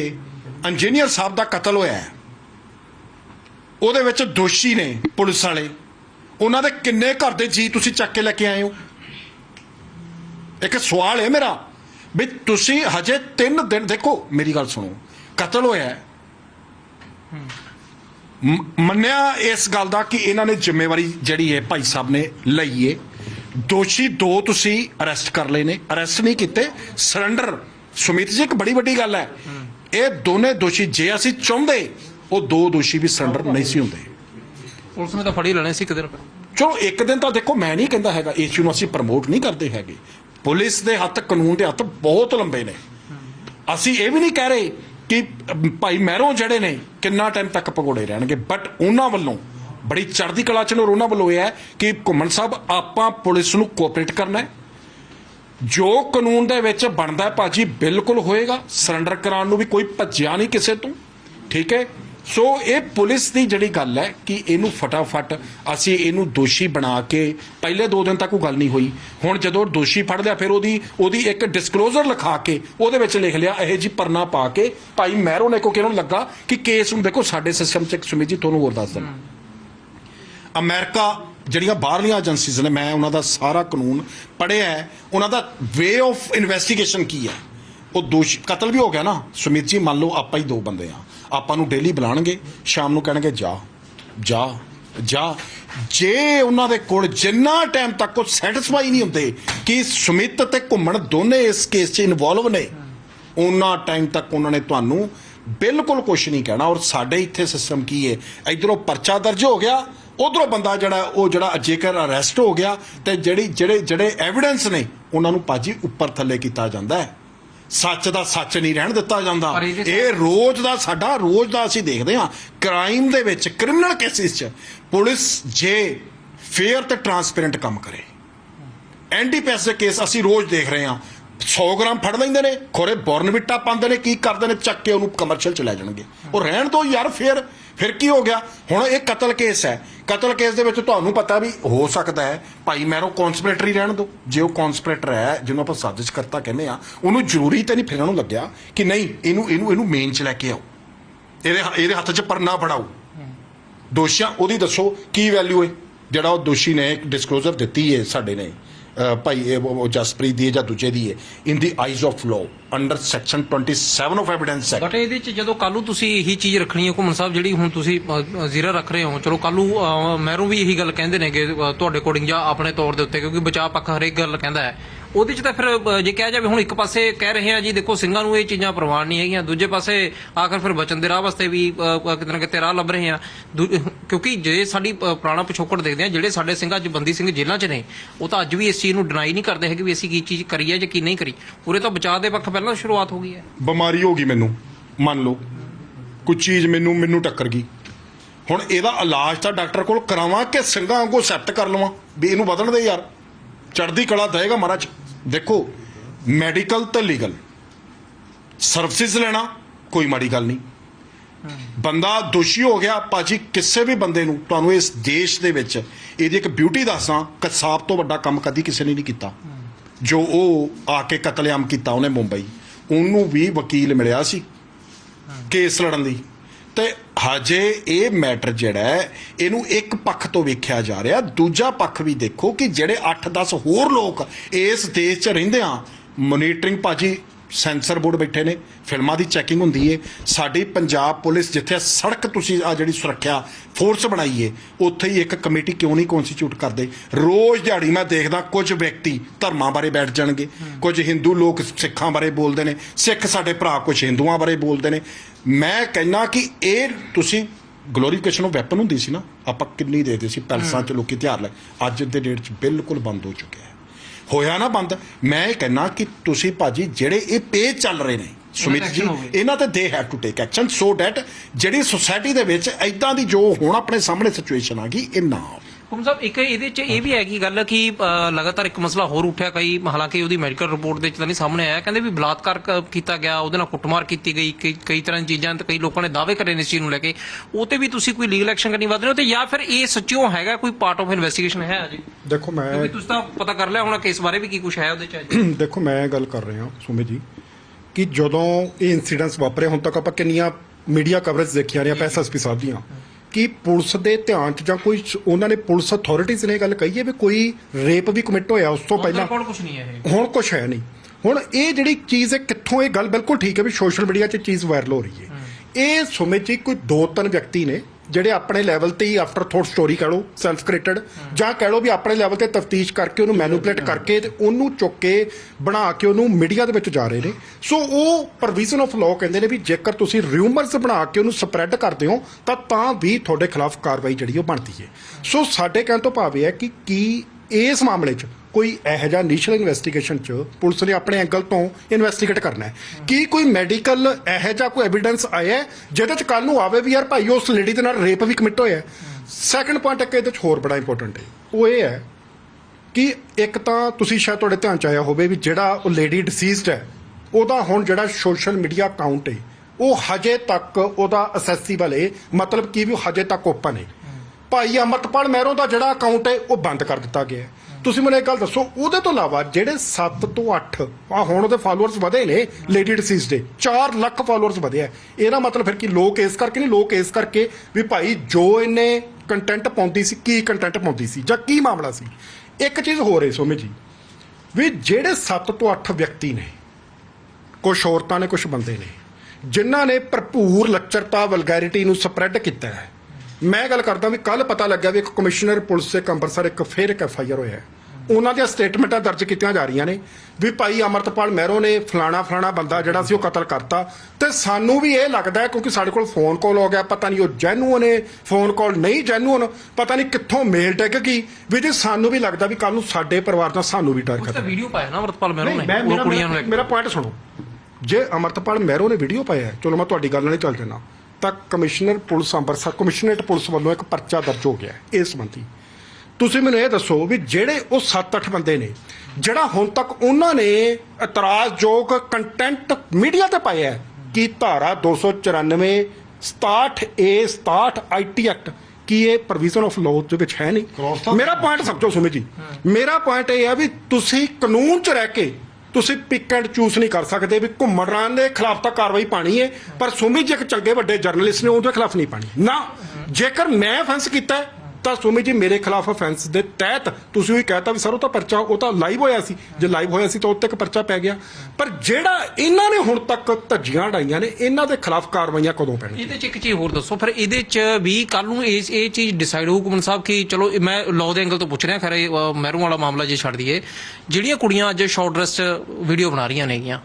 ਇੰਜੀਨੀਅਰ ਸਾਹਿਬ ਦਾ ਕਤਲ ਹੋਇਆ ਹੈ। ਉਹਦੇ ਵਿੱਚ ਦੋਸ਼ੀ ਨੇ ਪੁਲਿਸ ਵਾਲੇ। ਉਹਨਾਂ ਦੇ ਕਿੰਨੇ ਘਰ ਦੇ ਜੀ ਤੁਸੀਂ ਚੱਕ ਕੇ ਲੈ ਕੇ ਆਏ ਹੋ? ਇੱਕ ਸਵਾਲ ਹੈ ਮੇਰਾ, ਵੀ ਤੁਸੀਂ ਹਜੇ 3 ਦਿਨ, ਦੇਖੋ, ਮੇਰੀ ਗੱਲ ਸੁਣੋ, ਕਤਲ ਹੋਇਆ ਹੈ। ਮੰਨਿਆ ਇਸ ਗੱਲ ਦਾ ਕਿ ਇਹਨਾਂ ਨੇ ਜ਼ਿੰਮੇਵਾਰੀ ਜਿਹੜੀ ਹੈ ਭਾਈ ਸਾਹਿਬ ਨੇ ਲਈ ਏ। ਦੋਸ਼ੀ ਦੋ ਤੁਸੀਂ ਅਰੈਸਟ ਕਰ ਲਏ ਨੇ, ਅਰੈਸਟ ਨਹੀਂ ਕੀਤੇ ਸਰੈਂਡਰ ਸੁਮਿਤ ਜੀ, ਇੱਕ ਬੜੀ ਵੱਡੀ ਗੱਲ ਹੈ। ਇਹ ਦੋਨੇ ਦੋਸ਼ੀ ਜੇ ਅਸੀਂ ਚਾਹੁੰਦੇ ਉਹ ਦੋ ਦੋਸ਼ੀ ਵੀ ਸਰੈਂਡਰ ਨਹੀਂ ਸੀ ਹੁੰਦੇ। ਪੁਲਿਸ ਨੇ ਤਾਂ ਫੜੀ ਲੈਣੇ ਸੀ ਕਿਤੇ ਚਲੋ ਇੱਕ ਦਿਨ ਤਾਂ ਦੇਖੋ ਮੈਂ ਨਹੀਂ ਕਹਿੰਦਾ ਹੈਗਾ ਇਸ ਨੂੰ ਅਸੀਂ ਪ੍ਰਮੋਟ ਨਹੀਂ ਕਰਦੇ ਹੈਗੇ। ਪੁਲਿਸ ਦੇ ਹੱਥ ਕਾਨੂੰਨ ਦੇ ਹੱਥ ਬਹੁਤ ਲੰਬੇ ਨੇ। ਅਸੀਂ ਇਹ ਵੀ ਨਹੀਂ ਕਹਿ ਰਹੇ ਕਿ ਭਾਈ ਮਹਿਰੋਂ ਜਿਹੜੇ ਨੇ ਕਿੰਨਾ ਟਾਈਮ ਤੱਕ ਪਕੌੜੇ ਰਹਿਣਗੇ? ਬਟ ਉਹਨਾਂ ਵੱਲੋਂ ਬੜੀ ਚੜ੍ਹਦੀ ਕਲਾ ਚ ਨੇ ਉਹਨਾਂ ਵੱਲੋਂ ਇਹ ਹੈ ਕਿ ਘੁੰਮਣ ਸਾਹਿਬ ਆਪਾਂ ਪੁਲਿਸ ਨੂੰ ਕੋਆਪਰੇਟ ਕਰਨਾ ਹੈ। ਜੋ ਕਾਨੂੰਨ ਦੇ ਵਿੱਚ ਬਣਦਾ ਹੈ ਭਾਜੀ ਬਿਲਕੁਲ ਹੋਏਗਾ। ਸਰੈਂਡਰ ਕਰਾਉਣ ਨੂੰ ਵੀ ਕੋਈ ਭੱਜਿਆ ਨਹੀਂ ਕਿਸੇ ਤੋਂ। ਠੀਕ ਹੈ? ਸੋ ਇਹ ਪੁਲਿਸ ਦੀ ਜਿਹੜੀ ਗੱਲ ਹੈ ਕਿ ਇਹਨੂੰ ਫਟਾਫਟ ਅਸੀਂ ਇਹਨੂੰ ਦੋਸ਼ੀ ਬਣਾ ਕੇ ਪਹਿਲੇ ਦੋ ਦਿਨ ਤੱਕ ਉਹ ਗੱਲ ਨਹੀਂ ਹੋਈ। ਹੁਣ ਜਦੋਂ ਦੋਸ਼ੀ ਫੜ ਲਿਆ, ਫਿਰ ਉਹਦੀ ਉਹਦੀ ਇੱਕ ਡਿਸਕਲੋਜ਼ਰ ਲਿਖਾ ਕੇ ਉਹਦੇ ਵਿੱਚ ਲਿਖ ਲਿਆ, ਇਹ ਜੀ ਪਰਨਾ ਪਾ ਕੇ ਭਾਈ ਮਹਿਰੋ ਨੇ ਕੋ ਕਿਹਨੂੰ ਲੱਗਾ ਕਿ ਕੇਸ ਨੂੰ ਦੇਖੋ, ਸਾਡੇ ਸਿਸਟਮ 'ਚ ਇੱਕ ਸੁਮਿਤ ਜੀ ਤੁਹਾਨੂੰ ਹੋਰ ਦੱਸ ਦਿੰਦਾ। ਅਮਰੀਕਾ ਜਿਹੜੀਆਂ ਬਾਹਰਲੀਆਂ ਏਜੰਸੀਜ਼ ਨੇ, ਮੈਂ ਉਹਨਾਂ ਦਾ ਸਾਰਾ ਕਾਨੂੰਨ ਪੜ੍ਹਿਆ ਹੈ, ਉਹਨਾਂ ਦਾ ਵੇ ਆਫ ਇਨਵੈਸਟੀਗੇਸ਼ਨ ਕੀ ਹੈ? ਉਹ ਦੋਸ਼ੀ, ਕਤਲ ਵੀ ਹੋ ਗਿਆ ਨਾ। ਸੁਮਿਤ ਜੀ, ਮੰਨ ਲਓ ਆਪਾਂ ਹੀ ਦੋ ਬੰਦੇ ਆ ਆਪਾਂ ਨੂੰ ਡੇਲੀ ਬੁਲਾਣਗੇ ਸ਼ਾਮ ਨੂੰ ਕਹਿਣਗੇ, ਜਾ ਜਾ, ਜਾਂ। ਜੇ ਉਹਨਾਂ ਦੇ ਕੋਲ ਜਿੰਨਾ ਟਾਈਮ ਤੱਕ ਉਹ ਸੈਟੀਸਫਾਈ ਨਹੀਂ ਹੁੰਦੇ ਕਿ ਸੁਮਿਤ ਤੇ ਘੁੰਮਣ ਦੋਨੇ ਇਸ ਕੇਸ 'ਚ ਇਨਵੋਲਵ ਨੇ, ਉਹਨਾਂ ਟਾਈਮ ਤੱਕ ਉਹਨਾਂ ਨੇ ਤੁਹਾਨੂੰ ਬਿਲਕੁਲ ਕੁਝ ਨਹੀਂ ਕਹਿਣਾ। ਔਰ ਸਾਡੇ ਇੱਥੇ ਸਿਸਟਮ ਕੀ ਹੈ ਇਧਰੋਂ ਪਰਚਾ ਦਰਜ ਹੋ ਗਿਆ, ਉਧਰੋਂ ਬੰਦਾ ਜਿਹੜਾ, ਉਹ ਜਿਹੜਾ ਜੇਕਰ ਅਰੈਸਟ ਹੋ ਗਿਆ ਤੇ ਜਿਹੜੀ, ਜਿਹੜੇ ਜਿਹੜੇ ਐਵੀਡੈਂਸ ਨੇ, ਉਹਨਾਂ ਨੂੰ ਪਾਜੀ ਉੱਪਰ ਥੱਲੇ ਕੀਤਾ ਜਾਂਦਾ ਹੈ। ਸੱਚ ਦਾ ਸੱਚ ਨਹੀਂ ਰਹਿਣ ਦਿੱਤਾ ਜਾਂਦਾ। ਇਹ ਰੋਜ਼ ਦਾ ਸਾਡਾ ਰੋਜ਼ ਦਾ ਅਸੀਂ ਦੇਖਦੇ ਹਾਂ। ਕ੍ਰਾਈਮ ਦੇ ਵਿੱਚ ਕ੍ਰਿਮੀਨਲ ਕੇਸਿਸ 'ਚ ਪੁਲਿਸ ਜੇ ਫੇਅਰ ਤੇ ਟਰਾਂਸਪੇਰੈਂਟ ਕੰਮ ਕਰੇ। ਐਂਟੀ ਪੈਸ ਦੇ ਕੇਸ ਅਸੀਂ ਰੋਜ਼ ਦੇਖ ਰਹੇ ਹਾਂ। 100 ਗ੍ਰਾਮ ਫੜ ਲੈਂਦੇ ਨੇ ਖੋਰੇ ਬੋਰਨਵਿਟਾ ਪਾਉਂਦੇ ਨੇ ਕੀ ਕਰਦੇ ਨੇ ਚੱਕ ਕੇ ਉਹਨੂੰ ਕਮਰਸ਼ੀਅਲ ਚ ਲੈ ਜਾਣਗੇ। ਉਹ ਰਹਿਣ ਦੋ ਯਾਰ ਫਿਰ ਫਿਰ ਕੀ ਹੋ ਗਿਆ? ਹੁਣ ਇਹ ਕਤਲ ਕੇਸ ਹੈ। ਕਤਲ ਕੇਸ ਦੇ ਵਿੱਚ ਤੁਹਾਨੂੰ ਪਤਾ ਵੀ ਹੋ ਸਕਦਾ ਹੈ। ਭਾਈ ਮੈਰੋ ਕਨਸਪੀਰੇਟਰੀ ਰਹਿਣ ਦੋ ਜੇ ਉਹ ਕਨਸਪੀਰੇਟਰ ਹੈ, ਜਿਹਨੂੰ ਆਪਾਂ ਸਾਜ਼ਿਸ਼ ਕਰਤਾ ਕਹਿੰਦੇ ਆ ਉਹਨੂੰ ਜ਼ਰੂਰੀ ਤਾਂ ਨਹੀਂ ਫਿਰ ਉਹਨੂੰ ਲੱਗਿਆ ਕਿ ਨਹੀਂ, ਇਹਨੂੰ ਇਹਨੂੰ ਇਹਨੂੰ ਮੇਨ ਚ ਲੈ ਕੇ ਆਓ। ਇਹਦੇ ਇਹਦੇ ਹੱਥ 'ਚ ਪਰਨਾ ਫੜਾਓ। ਦੋਸ਼ੀਆਂ, ਉਹਦੀ ਦੱਸੋ ਕੀ ਵੈਲਿਊ ਹੈ? ਜਿਹੜਾ ਉਹ ਦੋਸ਼ੀ ਨੇ ਡਿਸਕਲੋਜ਼ਰ ਦਿੱਤੀ ਹੈ ਸਾਡੇ ਨੇ। ਭਾਈ ਜਸਪ੍ਰੀਤ ਦੀ ਹੈ ਜਾਂ ਦੂਜੇ ਦੀ ਹੈ in the eyes of law under section 27 of evidence act but ਇਹਦੇ ਚ ਜਦੋਂ ਕੱਲੂ ਤੁਸੀਂ ਇਹੀ ਚੀਜ਼ ਰੱਖਣੀ ਹੈ, ਘੁੰਮਣ ਸਾਹਿਬ, ਜਿਹੜੀ ਹੁਣ ਤੁਸੀਂ ਜ਼ੀਰਾ ਰੱਖ ਰਹੇ ਹੋ, ਚਲੋ ਕੱਲੂ ਮਹਿਰੋਂ ਵੀ ਇਹੀ ਗੱਲ ਕਹਿੰਦੇ ਨੇ ਤੁਹਾਡੇ ਕੋਡਿੰਗ ਜਾਂ ਆਪਣੇ ਤੌਰ ਦੇ ਉੱਤੇ, ਕਿਉਂਕਿ ਬਚਾਅ ਪੱਖ ਹਰੇਕ ਗੱਲ ਕਹਿੰਦਾ ਹੈ। ਉਹਦੇ ਚ ਤਾਂ ਫਿਰ ਜੇ ਕਿਹਾ ਜਾਵੇ ਹੁਣ ਇੱਕ ਪਾਸੇ ਕਹਿ ਰਹੇ ਆ ਜੀ, ਦੇਖੋ ਸਿੰਘਾਂ ਨੂੰ ਇਹ ਚੀਜ਼ਾਂ ਪ੍ਰਵਾਨ ਨਹੀਂ ਹੈਗੀਆਂ, ਦੂਜੇ ਪਾਸੇ ਆਖਰ ਫਿਰ ਬਚਨ ਦੇ ਰਾਹ ਵਾਸਤੇ ਵੀ ਕਿਤੇ ਨਾ ਕਿਤੇ ਰਾਹ ਲੱਭ ਰਹੇ ਆ। ਕਿਉਂਕਿ ਜੇ ਸਾਡੀ ਪੁਰਾਣਾ ਪਿਛੋਕੜ ਦੇਖਦੇ ਆ, ਜਿਹੜੇ ਸਾਡੇ ਸਿੰਘ ਅੱਜ ਬੰਦੀ ਸਿੰਘ ਜੇਲ੍ਹਾਂ 'ਚ ਨੇ, ਉਹ ਤਾਂ ਅੱਜ ਵੀ ਇਸ ਚੀਜ਼ ਨੂੰ ਡਿਨਾਈ ਨਹੀਂ ਕਰਦੇ ਹੈਗੇ ਵੀ ਅਸੀਂ ਕੀ ਚੀਜ਼ ਕਰੀ ਹੈ ਜਾਂ ਕੀ ਨਹੀਂ ਕਰੀ। ਪੂਰੇ ਤਾਂ ਬਚਾਅ ਦੇ ਪੱਖ ਪਹਿਲਾਂ ਸ਼ੁਰੂਆਤ ਹੋ ਗਈ ਹੈ। ਬਿਮਾਰੀ ਹੋ ਗਈ ਮੈਨੂੰ, ਮੰਨ ਲਓ। ਕੋਈ ਚੀਜ਼ ਮੈਨੂੰ ਮੈਨੂੰ ਟੱਕਰ ਗਈ। ਹੁਣ ਇਹਦਾ ਇਲਾਜ ਤਾਂ ਡਾਕਟਰ ਕੋਲ ਕਰਾਵਾਂ ਕਿ ਸਿੰਘਾਂ ਵਾਂਗੂ ਸੈਪਟ ਕਰ ਲਵਾਂ? ਵੀ ਇਹਨੂੰ ਬਦਲਣ ਦੇ ਯਾਰ। ਚੜ੍ਹਦੀ ਕਲਾ ਦਏਗਾ ਮਹਾਰਾਜ। ਦੇਖੋ ਮੈਡੀਕਲ ਤੇ ਲੀਗਲ ਸਰਵਿਸਿਜ਼ ਲੈਣਾ ਕੋਈ ਮਾੜੀ ਗੱਲ ਨਹੀਂ। ਬੰਦਾ ਦੋਸ਼ੀ ਹੋ ਗਿਆ ਭਾਜੀ ਕਿਸੇ ਵੀ ਬੰਦੇ ਨੂੰ ਤੁਹਾਨੂੰ ਇਸ ਦੇਸ਼ ਦੇ ਵਿੱਚ ਇਹਦੀ ਇੱਕ ਬਿਊਟੀ ਦੱਸਾਂ ਕਸਾਬ ਤੋਂ ਵੱਡਾ ਕੰਮ ਕਦੀ ਕਿਸੇ ਨੇ ਨਹੀਂ ਕੀਤਾ। ਜੋ ਉਹ ਆ ਕੇ ਕਤਲੇਆਮ ਕੀਤਾ ਉਹਨੇ ਮੁੰਬਈ। ਉਹਨੂੰ ਵੀ ਵਕੀਲ ਮਿਲਿਆ ਸੀ। ਕੇਸ ਲੜਨ ਲਈ ਤੇ ਹਜੇ ਇਹ ਮੈਟਰ ਜਿਹੜਾ ਹੈ, ਇਹਨੂੰ ਇੱਕ ਪੱਖ ਤੋਂ ਵੇਖਿਆ ਜਾ ਰਿਹਾ। ਦੂਜਾ ਪੱਖ ਵੀ ਦੇਖੋ ਕਿ ਜਿਹੜੇ 8-10 ਹੋਰ ਲੋਕ ਇਸ ਦੇਸ਼ 'ਚ ਰਹਿੰਦੇ ਆ ਮੋਨੀਟਰਿੰਗ ਭਾਜੀ ਸੈਂਸਰ ਬੋਰਡ ਬੈਠੇ ਨੇ, ਫਿਲਮਾਂ ਦੀ ਚੈਕਿੰਗ ਹੁੰਦੀ ਏ। ਸਾਡੀ ਪੰਜਾਬ ਪੁਲਿਸ ਜਿੱਥੇ ਸੜਕ ਤੁਸੀਂ ਆ ਜਿਹੜੀ ਸੁਰੱਖਿਆ ਫੋਰਸ ਬਣਾਈ ਏ ਉੱਥੇ ਹੀ ਇੱਕ ਕਮੇਟੀ ਕਿਉਂ ਨਹੀਂ ਕਨਸਟੀਟਿਊਟ ਕਰਦੇ? ਰੋਜ਼ ਦਿਹਾੜੀ ਮੈਂ ਦੇਖਦਾ ਕੁਝ ਵਿਅਕਤੀ ਧਰਮਾਂ ਬਾਰੇ ਬੈਠ ਜਾਣਗੇ। ਕੁਝ ਹਿੰਦੂ ਲੋਕ ਸਿੱਖਾਂ ਬਾਰੇ ਬੋਲਦੇ ਨੇ, ਸਿੱਖ ਸਾਡੇ ਭਰਾ ਕੁਝ ਹਿੰਦੂਆਂ ਬਾਰੇ ਬੋਲਦੇ ਨੇ। ਮੈਂ ਕਹਿੰਨਾ ਕਿ ਇਹ ਤੁਸੀਂ ਗਲੋਰੀਫਿਕੇਸ਼ਨ ਆਫ ਵੈਪਨ ਹੁੰਦੀ ਸੀ ਨਾ, ਆਪਾਂ ਕਿੰਨੀ ਦੇਖਦੇ ਸੀ, ਪੈਲਸਾਂ 'ਚ ਲੋਕੀ ਤਿਆਰ ਲੈ ਅੱਜ ਦੇ ਡੇਟ 'ਚ ਬਿਲਕੁਲ ਬੰਦ ਹੋ ਚੁੱਕਿਆ ਹੋਇਆ ਨਾ ਬੰਦ ਮੈਂ ਇਹ ਕਹਿੰਨਾ ਕਿ ਤੁਸੀਂ ਭਾਜੀ ਜਿਹੜੇ ਇਹ ਪੇਜ ਚੱਲ ਰਹੇ ਨੇ ਸੁਮਿਤ ਜੀ। ਇਹਨਾਂ ਤੇ they have to take action so that ਜਿਹੜੀ ਸੋਸਾਇਟੀ ਦੇ ਵਿੱਚ ਐਦਾਂ ਦੀ ਜੋ ਹੁਣ ਆਪਣੇ ਸਾਹਮਣੇ ਸਿਚੁਏਸ਼ਨ ਆ ਗਈ ਇਹ ਨਾ ਹੁਕਮ ਸਾਹਿਬ ਇੱਕ ਇਹਦੇ ਚ ਇਹ ਵੀ ਹੈਗੀ ਗੱਲ ਕਿ ਲਗਾਤਾਰ ਇੱਕ ਮਸਲਾ ਹੋਰ ਉੱਠਿਆ ਕਈ ਹਾਲਾਂਕਿ ਉਹਦੀ ਮੈਡੀਕਲ ਰਿਪੋਰਟ ਦੇ ਚ ਤਾਂ ਨਹੀਂ ਸਾਹਮਣੇ ਆਇਆ। ਕਹਿੰਦੇ ਵੀ ਬਲਾਤਕਾਰ ਕੀਤਾ ਗਿਆ ਉਹਦੇ ਨਾਲ ਕੁੱਟਮਾਰ ਕੀਤੀ ਗਈ ਕਈ ਤਰ੍ਹਾਂ ਦੀਆਂ ਚੀਜ਼ਾਂ ਤੇ ਕਈ ਲੋਕਾਂ ਨੇ ਦਾਅਵੇ ਕਰੇ ਨੇ ਇਸ ਚੀਜ਼ ਨੂੰ ਲੈ ਕੇ। ਉਹ ਤੇ ਵੀ ਤੁਸੀਂ ਕੋਈ ਲੀਗਲ ਐਕਸ਼ਨ ਕਰਨੀ ਵਧ ਰਹੇ ਹੋ ਤੇ ਜਾਂ ਫਿਰ ਇਹ ਸੱਚਿਓ ਹੈਗਾ ਕੋਈ ਪਾਰਟ ਆਫ ਇਨਵੈਸਟੀਗੇਸ਼ਨ ਹੈ ਅਜੇ? ਦੇਖੋ ਮੈਂ ਕਿਉਂਕਿ ਤੁਸੀਂ ਤਾਂ ਪਤਾ ਕਰ ਲਿਆ ਹੋਣਾ ਕੇਸ ਬਾਰੇ ਵੀ ਕੀ ਕੁਝ ਹੈ ਉਹਦੇ ਚ ਅਜੇ। ਦੇਖੋ ਮੈਂ ਗੱਲ ਕਰ ਰਿਹਾ ਸੁਮੇ ਜੀ ਕਿ ਜਦੋਂ ਇਹ ਇਨਸੀਡੈਂਟਸ ਵਾਪਰੇ ਹੁਣ ਤੱਕ ਆਪਾਂ ਕਿੰਨੀਆਂ ਮੀਡੀਆ ਕਵਰੇਜ ਦੇਖੀਆਂ ਰਹੀਆਂ ਸਾਹਿਬ ਦੀਆਂ। ਕਿ ਪੁਲਿਸ ਦੇ ਧਿਆਨ 'ਚ ਜਾਂ ਕੋਈ ਉਹਨਾਂ ਨੇ ਪੁਲਿਸ ਅਥਾਰਟੀਜ਼ ਨੇ ਇਹ ਗੱਲ ਕਹੀ ਹੈ ਵੀ ਕੋਈ ਰੇਪ ਵੀ ਕਮਿਟ ਹੋਇਆ ਉਸ ਤੋਂ ਪਹਿਲਾਂ? ਕੋਲ ਕੁਝ ਨਹੀਂ ਹੈ ਇਹ। ਹੁਣ ਕੁਝ ਹੈ ਨਹੀਂ। ਹੁਣ ਇਹ ਜਿਹੜੀ ਚੀਜ਼ ਹੈ ਕਿੱਥੋਂ ਇਹ ਗੱਲ ਬਿਲਕੁਲ ਠੀਕ ਹੈ ਵੀ ਸੋਸ਼ਲ ਮੀਡੀਆ 'ਚ ਚੀਜ਼ ਵਾਇਰਲ ਹੋ ਰਹੀ ਹੈ। ਇਹ ਸੁਮਿਤ ਜੀ ਕੋਈ ਦੋ ਤਿੰਨ ਵਿਅਕਤੀ ਨੇ ਜਿਹੜੇ ਆਪਣੇ ਲੈਵਲ ਤੇ ਹੀ ਆਫਟਰ ਥੋਟ ਸਟੋਰੀ ਕਹ ਲਓ ਸੈਲਫ ਕ੍ਰੀਏਟਡ ਜਾਂ ਕਹ ਲਓ ਵੀ ਆਪਣੇ ਲੈਵਲ ਤੇ ਤਫਤੀਸ਼ ਕਰਕੇ ਉਹਨੂੰ ਮੈਨੂਪਲੇਟ ਕਰਕੇ ਤੇ ਉਹਨੂੰ ਚੁੱਕ ਕੇ ਬਣਾ ਕੇ ਉਹਨੂੰ ਮੀਡੀਆ ਦੇ ਵਿੱਚ ਜਾ ਰਹੇ ਨੇ। ਸੋ ਉਹ ਪ੍ਰੋਵੀਜ਼ਨ ਆਫ ਲਾਅ ਕਹਿੰਦੇ ਨੇ ਵੀ ਜੇਕਰ ਤੁਸੀਂ ਰਿਊਮਰਸ ਬਣਾ ਕੇ ਉਹਨੂੰ ਸਪਰੈਡ ਕਰਦੇ ਹੋ, ਤਾਂ ਤਾਂ ਵੀ ਤੁਹਾਡੇ ਖਿਲਾਫ ਕਾਰਵਾਈ ਜਿਹੜੀ ਉਹ ਬਣਦੀ ਹੈ। ਸੋ ਸਾਡੇ ਕਹਿਣ ਤੋਂ ਭਾਵ ਇਹ ਹੈ ਕਿ ਕੀ ਇਸ ਮਾਮਲੇ 'ਚ ਕੋਈ ਇਹੋ ਜਿਹਾ ਇਨੀਸ਼ੀਅਲ ਇਨਵੈਸਟੀਗੇਸ਼ਨ 'ਚ ਪੁਲਿਸ ਨੇ ਆਪਣੇ ਐਂਗਲ ਤੋਂ ਇਨਵੈਸਟੀਗੇਟ ਕਰਨਾ ਹੈ। ਕੀ ਕੋਈ ਮੈਡੀਕਲ ਇਹੋ ਜਿਹਾ ਕੋਈ ਐਵੀਡੈਂਸ ਆਇਆ ਹੈ, ਜਿਹਦੇ 'ਚ ਕੱਲ ਨੂੰ ਆਵੇ ਵੀ ਯਾਰ ਭਾਈ ਉਸ ਲੇਡੀ ਦੇ ਨਾਲ ਰੇਪ ਵੀ ਕਮਿਟ ਹੋਇਆ ਹੈ? ਸੈਕੰਡ ਪੁਆਇੰਟ ਇੱਕ ਇਹਦੇ 'ਚ ਹੋਰ ਬੜਾ ਇੰਪੋਰਟੈਂਟ ਹੈ। ਉਹ ਇਹ ਹੈ ਕਿ ਇੱਕ ਤਾਂ ਤੁਸੀਂ ਸ਼ਾਇਦ ਤੁਹਾਡੇ ਧਿਆਨ 'ਚ ਆਇਆ ਹੋਵੇ ਵੀ ਜਿਹੜਾ ਉਹ ਲੇਡੀ ਡਿਸੀਜ਼ਡ ਹੈ ਉਹਦਾ ਹੁਣ ਜਿਹੜਾ ਸੋਸ਼ਲ ਮੀਡੀਆ ਅਕਾਊਂਟ ਹੈ ਉਹ ਹਜੇ ਤੱਕ ਉਹਦਾ ਅਸੈਸੀਬਲ ਹੈ। ਮਤਲਬ ਕਿ ਵੀ ਉਹ ਹਜੇ ਤੱਕ ਓਪਨ ਹੈ। ਭਾਈ ਅਮਰਤਪਾਲ ਮਹਿਰੋਂ ਦਾ ਜਿਹੜਾ ਅਕਾਊਂਟ ਹੈ, ਉਹ ਬੰਦ ਕਰ ਦਿੱਤਾ ਗਿਆ ਤੁਸੀਂ ਮੈਨੂੰ ਇੱਕ ਗੱਲ ਦੱਸੋ, ਉਹਦੇ ਤੋਂ ਇਲਾਵਾ ਜਿਹੜੇ 7 ਤੋਂ 8 ਆ ਹੁਣ ਉਹਦੇ ਫਾਲੋਅਰਸ ਵਧੇ ਨੇ ਲੇਡੀ ਡਿਸੀਜ਼ ਦੇ 4 ਲੱਖ ਫਾਲੋਅਰਸ ਵਧੇ ਹੈ। ਇਹਦਾ ਮਤਲਬ ਫਿਰ ਕਿ ਲੋਕ ਇਸ ਕਰਕੇ ਨਹੀਂ, ਲੋਕ ਇਸ ਕਰਕੇ ਵੀ ਭਾਈ ਜੋ ਇਹਨੇ ਕੰਟੈਂਟ ਪਾਉਂਦੀ ਸੀ, ਕੀ ਕੰਟੈਂਟ ਪਾਉਂਦੀ ਸੀ, ਜਾਂ ਕੀ ਮਾਮਲਾ ਸੀ ਇੱਕ ਚੀਜ਼ ਹੋਰ ਹੈ ਸੋਮੇ ਜੀ, ਵੀ ਜਿਹੜੇ 7 ਤੋਂ 8 ਵਿਅਕਤੀ ਨੇ ਕੁਝ ਔਰਤਾਂ ਨੇ ਕੁਝ ਬੰਦੇ ਨੇ, ਜਿਨ੍ਹਾਂ ਨੇ ਭਰਪੂਰ ਲੱਚਰਤਾ ਵਲਗੈਰਿਟੀ ਨੂੰ ਸਪਰੈਡ ਕੀਤਾ ਹੈ ਮੈਂ ਗੱਲ ਕਰਦਾ ਵੀ ਕੱਲ ਪਤਾ ਲੱਗਿਆ ਵੀ ਇੱਕ ਕਮਿਸ਼ਨਰ ਪੁਲਿਸ ਦੇ ਅੰਮ੍ਰਿਤਸਰ ਇੱਕ ਫੇਰ ਇੱਕ ਐਫ ਆਈ ਆਰ ਹੋਇਆ। ਉਹਨਾਂ ਦੀਆਂ ਸਟੇਟਮੈਂਟਾਂ ਦਰਜ ਕੀਤੀਆਂ ਜਾ ਰਹੀਆਂ ਨੇ ਵੀ ਭਾਈ ਅਮਰਤਪਾਲ ਮਹਿਰੋ ਨੇ ਫਲਾਣਾ ਫਲਾਣਾ ਬੰਦਾ ਜਿਹੜਾ ਸੀ ਉਹ ਕਤਲ ਕਰਤਾ ਤੇ ਸਾਨੂੰ ਵੀ ਇਹ ਲੱਗਦਾ ਕਿਉਂਕਿ ਸਾਡੇ ਕੋਲ ਫੋਨ ਕਾਲ ਹੋ ਗਿਆ ਪਤਾ ਨਹੀਂ ਉਹ ਜੈਨੂਅਨ ਹੈ ਫੋਨ ਕਾਲ ਨਹੀਂ ਜੈਨੂਅਨ ਪਤਾ ਨਹੀਂ ਕਿੱਥੋਂ ਮੇਲ ਟੈਕ ਕੀ ਵੀ ਜੀ ਸਾਨੂੰ ਵੀ ਲੱਗਦਾ ਵੀ ਕੱਲ ਨੂੰ ਸਾਡੇ ਪਰਿਵਾਰ ਦਾ ਸਾਨੂੰ ਵੀ ਡਰ ਖਤਮ ਵੀਡੀਓ ਪਾਇਆ ਨਾ ਅਮਰਤਪਾਲ ਮਹਿਰੋ ਨੇ ਉਹ ਮੇਰਾ ਕੁੜੀਆਂ ਨੂੰ ਲੈ ਕੇ ਮੇਰਾ ਪੁਆਇੰਟ ਸੁਣੋ। ਜੇ ਅਮਰਤਪਾਲ ਮਹਿਰੋ ਨੇ ਵੀਡੀਓ ਪਾਇਆ ਚਲੋ ਮੈਂ ਤੁਹਾਡੀ ਗੱਲ ਨਾਲ ਹੀ ਚੱਲ ਜਾਣਾ ਤਾਂ commissioner police Amritsar commissionerate police ਵੱਲੋਂ ਇੱਕ ਪਰਚਾ ਦਰਜ ਹੋ ਗਿਆ ਇਸ ਸੰਬੰਧੀ। ਤੁਸੀਂ ਮੈਨੂੰ ਇਹ ਦੱਸੋ ਵੀ ਜਿਹੜੇ ਉਹ 7-8 ਬੰਦੇ ਨੇ ਜਿਹੜਾ ਹੁਣ ਤੱਕ ਉਹਨਾਂ ਨੇ ਇਤਰਾਜ਼ਯੋਗ ਕੰਟੈਂਟ ਮੀਡੀਆ ਤੇ ਪਾਇਆ ਹੈ ਕਿ ਧਾਰਾ 294 67 ਏ 67 ਆਈਟੀ ਐਕਟ ਕੀ ਇਹ ਪ੍ਰੋਵੀਜ਼ਨ ਆਫ ਲਾਅ ਦੇ ਵਿੱਚ ਹੈ ਨਹੀਂ? ਮੇਰਾ ਪੁਆਇੰਟ ਸਮਝੋ ਸੁਮਿਤ ਜੀ। ਮੇਰਾ ਪੁਆਇੰਟ ਇਹ ਹੈ ਵੀ ਤੁਸੀਂ ਕਾਨੂੰਨ 'ਚ ਰਹਿ ਕੇ ਤੁਸੀਂ ਪਿਕ ਐਂਡ ਚੂਸ ਨਹੀਂ ਕਰ ਸਕਦੇ ਵੀ ਘੁੰਮਣ ਦੇ ਖਿਲਾਫ ਤਾਂ ਕਾਰਵਾਈ ਪਾਣੀ ਹੈ ਪਰ ਸੁਮੀ ਜੀ ਇੱਕ ਚੰਗੇ ਵੱਡੇ ਜਰਨਲਿਸਟ ਨੇ ਉਹਦੇ ਖਿਲਾਫ ਨਹੀਂ ਪਾਣੀ। ਨਾ, ਜੇਕਰ ਮੈਂ ਫੈਂਸ ਕੀਤਾ ਤਾਂ ਸੁਮਿਤ ਜੀ ਮੇਰੇ ਖਿਲਾਫ ਅਫੈਂਸ ਦੇ ਤਹਿਤ ਤੁਸੀਂ ਵੀ ਕਹਤਾ ਵੀ ਸਰ ਉਹ ਤਾਂ ਪਰਚਾ ਉਹ ਤਾਂ ਲਾਈਵ ਹੋਇਆ ਸੀ। ਜੇ ਲਾਈਵ ਹੋਇਆ ਸੀ ਤਾਂ ਉੱਤੇ ਇੱਕ ਪਰਚਾ ਪੈ ਗਿਆ। ਪਰ ਜਿਹੜਾ ਇਹਨਾਂ ਨੇ ਹੁਣ ਤੱਕ ਧੱਜੀਆਂ ਢਾਈਆਂ ਨੇ ਇਹਨਾਂ ਦੇ ਖਿਲਾਫ ਕਾਰਵਾਈਆਂ ਕਦੋਂ ਪੈਣਗੀਆਂ? ਇਹਦੇ ਚ ਇੱਕ ਚੀਜ਼ ਹੋਰ ਦੱਸੋ। ਫਿਰ ਇਹਦੇ ਚ ਵੀ ਕੱਲ ਨੂੰ ਇਹ ਇਹ ਚੀਜ਼ ਡਿਸਾਈਡ ਹੋਊ ਕੁਮਨ ਸਾਹਿਬ ਕਿ ਚਲੋ ਮੈਂ ਲਾਅ ਦੇ ਐਂਗਲ ਤੋਂ ਪੁੱਛ ਰਿਹਾ ਖੈਰ ਇਹ ਅ, ਵਾਲਾ ਮਾਮਲਾ ਜੇ ਛੱਡ ਦਈਏ। ਜਿਹੜੀਆਂ ਕੁੜੀਆਂ ਅੱਜ ਸ਼ਾਰਟ ਡਰੈਸ ਵੀਡੀਓ ਬਣਾ ਰਹੀਆਂ ਨੇਗੀਆਂ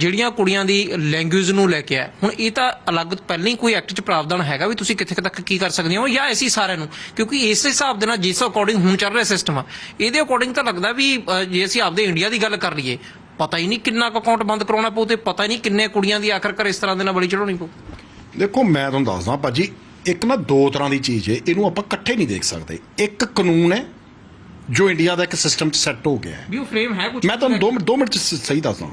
ਜਿਹੜੀਆਂ ਕੁੜੀਆਂ ਦੀ ਲੈਂਗੁਏਜ ਨੂੰ ਲੈ ਕੇ ਆ ਹੁਣ ਇਹ ਤਾਂ ਅਲੱਗ ਪਹਿਲਾਂ ਹੀ ਕੋਈ ਐਕਟ ਚ ਪ੍ਰਾਵਧਾਨ ਹੈਗਾ ਵੀ ਤੁਸੀਂ ਕਿੱਥੇ ਤੱਕ ਕੀ ਕਰ ਸਕਦੇ ਹੋ ਜਾਂ ਐਸੀ ਸਾਰਿਆਂ ਨੂੰ ਕਿਉਂਕਿ ਇਸ ਹਿਸਾਬ ਦੇ ਨਾਲ ਜਿਸ ਅਕੋਰਡਿੰਗ ਹੁਣ ਚੱਲ ਰਿਹਾ ਸਿਸਟਮ ਆ ਇਹਦੇ ਅਕੋਰਡਿੰਗ ਤਾਂ ਲੱਗਦਾ ਵੀ ਜੇ ਅਸੀਂ ਆਪਦੇ ਇੰਡੀਆ ਦੀ ਗੱਲ ਕਰ ਲਈਏ ਪਤਾ ਹੀ ਨਹੀਂ ਕਿੰਨਾ ਅਕਾਊਂਟ ਬੰਦ ਕਰਾਉਣਾ ਪਊ ਤੇ ਪਤਾ ਹੀ ਨਹੀਂ ਕਿੰਨੇ ਕੁੜੀਆਂ ਦੀ ਆਖਰਕਾਰ ਇਸ ਤਰ੍ਹਾਂ ਦੇ ਨਾਲ ਬਲੀ ਚੜਾਉਣੀ ਪਊ। ਦੇਖੋ ਮੈਂ ਤੁਹਾਨੂੰ ਦੱਸਦਾ ਭਾਜੀ ਇੱਕ ਨਾ ਦੋ ਤਰ੍ਹਾਂ ਦੀ ਚੀਜ਼ ਹੈ ਇਹਨੂੰ ਆਪਾਂ ਇਕੱਠੇ ਨਹੀਂ ਦੇਖ ਸਕਦੇ। ਇੱਕ ਕਾਨੂੰਨ ਹੈ ਜੋ ਇੰਡੀਆ ਦਾ ਇੱਕ ਸਿਸਟਮ 'ਚ ਸੈੱਟ ਹੋ ਗਿਆ ਹੈ। ਵੀ ਉਹ ਫਰੇਮ ਹੈ ਕੁਝ ਮੈਂ ਤੁਹਾਨੂੰ 2 ਮਿੰਟ 2 ਮਿੰਟ ਸਹੀ ਦੱਸਦਾ।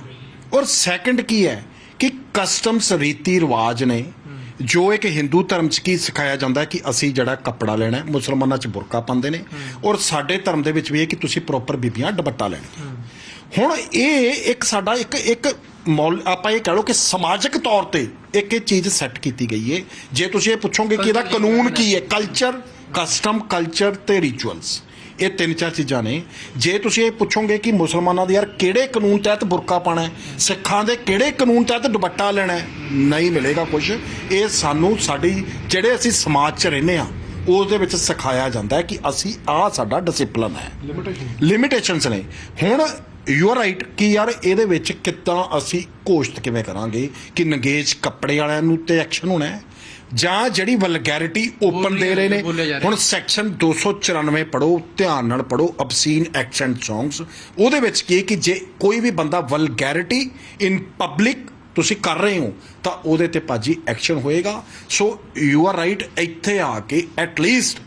ਔਰ ਸੈਕੰਡ ਕੀ ਹੈ ਕਿ ਕਸਟਮਸ ਰੀਤੀ ਰਿਵਾਜ ਨੇ ਜੋ ਇੱਕ ਹਿੰਦੂ ਧਰਮ 'ਚ ਕੀ ਸਿਖਾਇਆ ਜਾਂਦਾ ਹੈ ਕਿ ਅਸੀਂ ਜਿਹੜਾ ਕੱਪੜਾ ਲੈਣਾ ਹੈ ਮੁਸਲਮਾਨਾਂ 'ਚ ਬੁਰਕਾ ਪਾਉਂਦੇ ਨੇ ਔਰ ਸਾਡੇ ਧਰਮ ਦੇ ਵਿੱਚ ਵੀ ਇਹ ਕਿ ਤੁਸੀਂ ਪ੍ਰੋਪਰ ਬੀਬੀਆਂ ਦੁਪੱਟਾ ਲੈਣਾ ਹੁਣ ਇਹ ਇੱਕ ਸਾਡਾ ਇੱਕ ਇੱਕ ਮੌਲ ਆਪਾਂ ਇਹ ਕਹ ਲਓ ਕਿ ਸਮਾਜਿਕ ਤੌਰ ਤੇ ਇੱਕ ਇਹ ਚੀਜ਼ ਸੈੱਟ ਕੀਤੀ ਗਈ ਹੈ। ਜੇ ਤੁਸੀਂ ਇਹ ਪੁੱਛੋਗੇ ਕਿ ਇਹਦਾ ਕਾਨੂੰਨ ਕੀ ਹੈ? ਕਲਚਰ ਕਸਟਮ ਕਲਚਰ ਤੇ ਰਿਚੁਅਲਸ ਇਹ ਤਿੰਨ ਚਾਰ ਚੀਜ਼ਾਂ ਨੇ। ਜੇ ਤੁਸੀਂ ਇਹ ਪੁੱਛੋਗੇ ਕਿ ਮੁਸਲਮਾਨਾਂ ਦੇ ਯਾਰ ਕਿਹੜੇ ਕਾਨੂੰਨ ਤਹਿਤ ਬੁਰਕਾ ਪਾਣਾ ਹੈ ਸਿੱਖਾਂ ਦੇ ਕਿਹੜੇ ਕਾਨੂੰਨ ਤਹਿਤ ਦੁਪੱਟਾ ਲੈਣਾ ਹੈ ਨਹੀਂ ਮਿਲੇਗਾ ਕੁਝ ਇਹ ਸਾਨੂੰ ਸਾਡੀ ਜਿਹੜੇ ਅਸੀਂ ਸਮਾਜ 'ਚ ਰਹਿੰਦੇ ਆ ਉਸ ਦੇ ਵਿੱਚ ਸਿਖਾਇਆ ਜਾਂਦਾ ਹੈ ਕਿ ਅਸੀਂ ਆਹ ਸਾਡਾ ਡਿਸਪਲਿਨ ਹੈ। ਲਿਮਿਟੇਸ਼ਨਸ ਨੇ। ਹੁਣ ਯੂ ਆਰ ਰਾਈਟ ਕਿ ਯਾਰ ਇਹਦੇ ਵਿੱਚ ਕਿੱਦਾਂ ਅਸੀਂ ਕੋਸ਼ਟ ਕਿਵੇਂ ਕਰਾਂਗੇ ਕਿ ਨੰਗੇਜ ਕੱਪੜੇ ਵਾਲਿਆਂ ਨੂੰ ਤੇ ਐਕਸ਼ਨ ਹੋਣਾ ਹੈ? ਜਾਂ ਜਿਹੜੀ ਵਲਗੈਰਿਟੀ ਓਪਨ ਦੇ ਰਹੇ ਨੇ। ਹੁਣ ਸੈਕਸ਼ਨ 294 ਪੜੋ ਧਿਆਨ ਨਾਲ ਪੜੋ ਅਬਸੀਨ ਐਕਸੈਂਟ ਸੌਂਗਸ ਉਹਦੇ ਵਿੱਚ ਕੀ ਕਿ ਜੇ ਕੋਈ ਵੀ ਬੰਦਾ ਵਲਗੈਰਿਟੀ ਇਨ ਪਬਲਿਕ ਤੁਸੀਂ ਕਰ ਰਹੇ ਹੋ ਤਾਂ ਉਹਦੇ ਤੇ ਭਾਜੀ ਐਕਸ਼ਨ ਹੋਏਗਾ। ਸੋ ਯੂ ਆਰ ਰਾਈਟ ਇੱਥੇ ਆ ਕੇ ਐਟ ਲੀਸਟ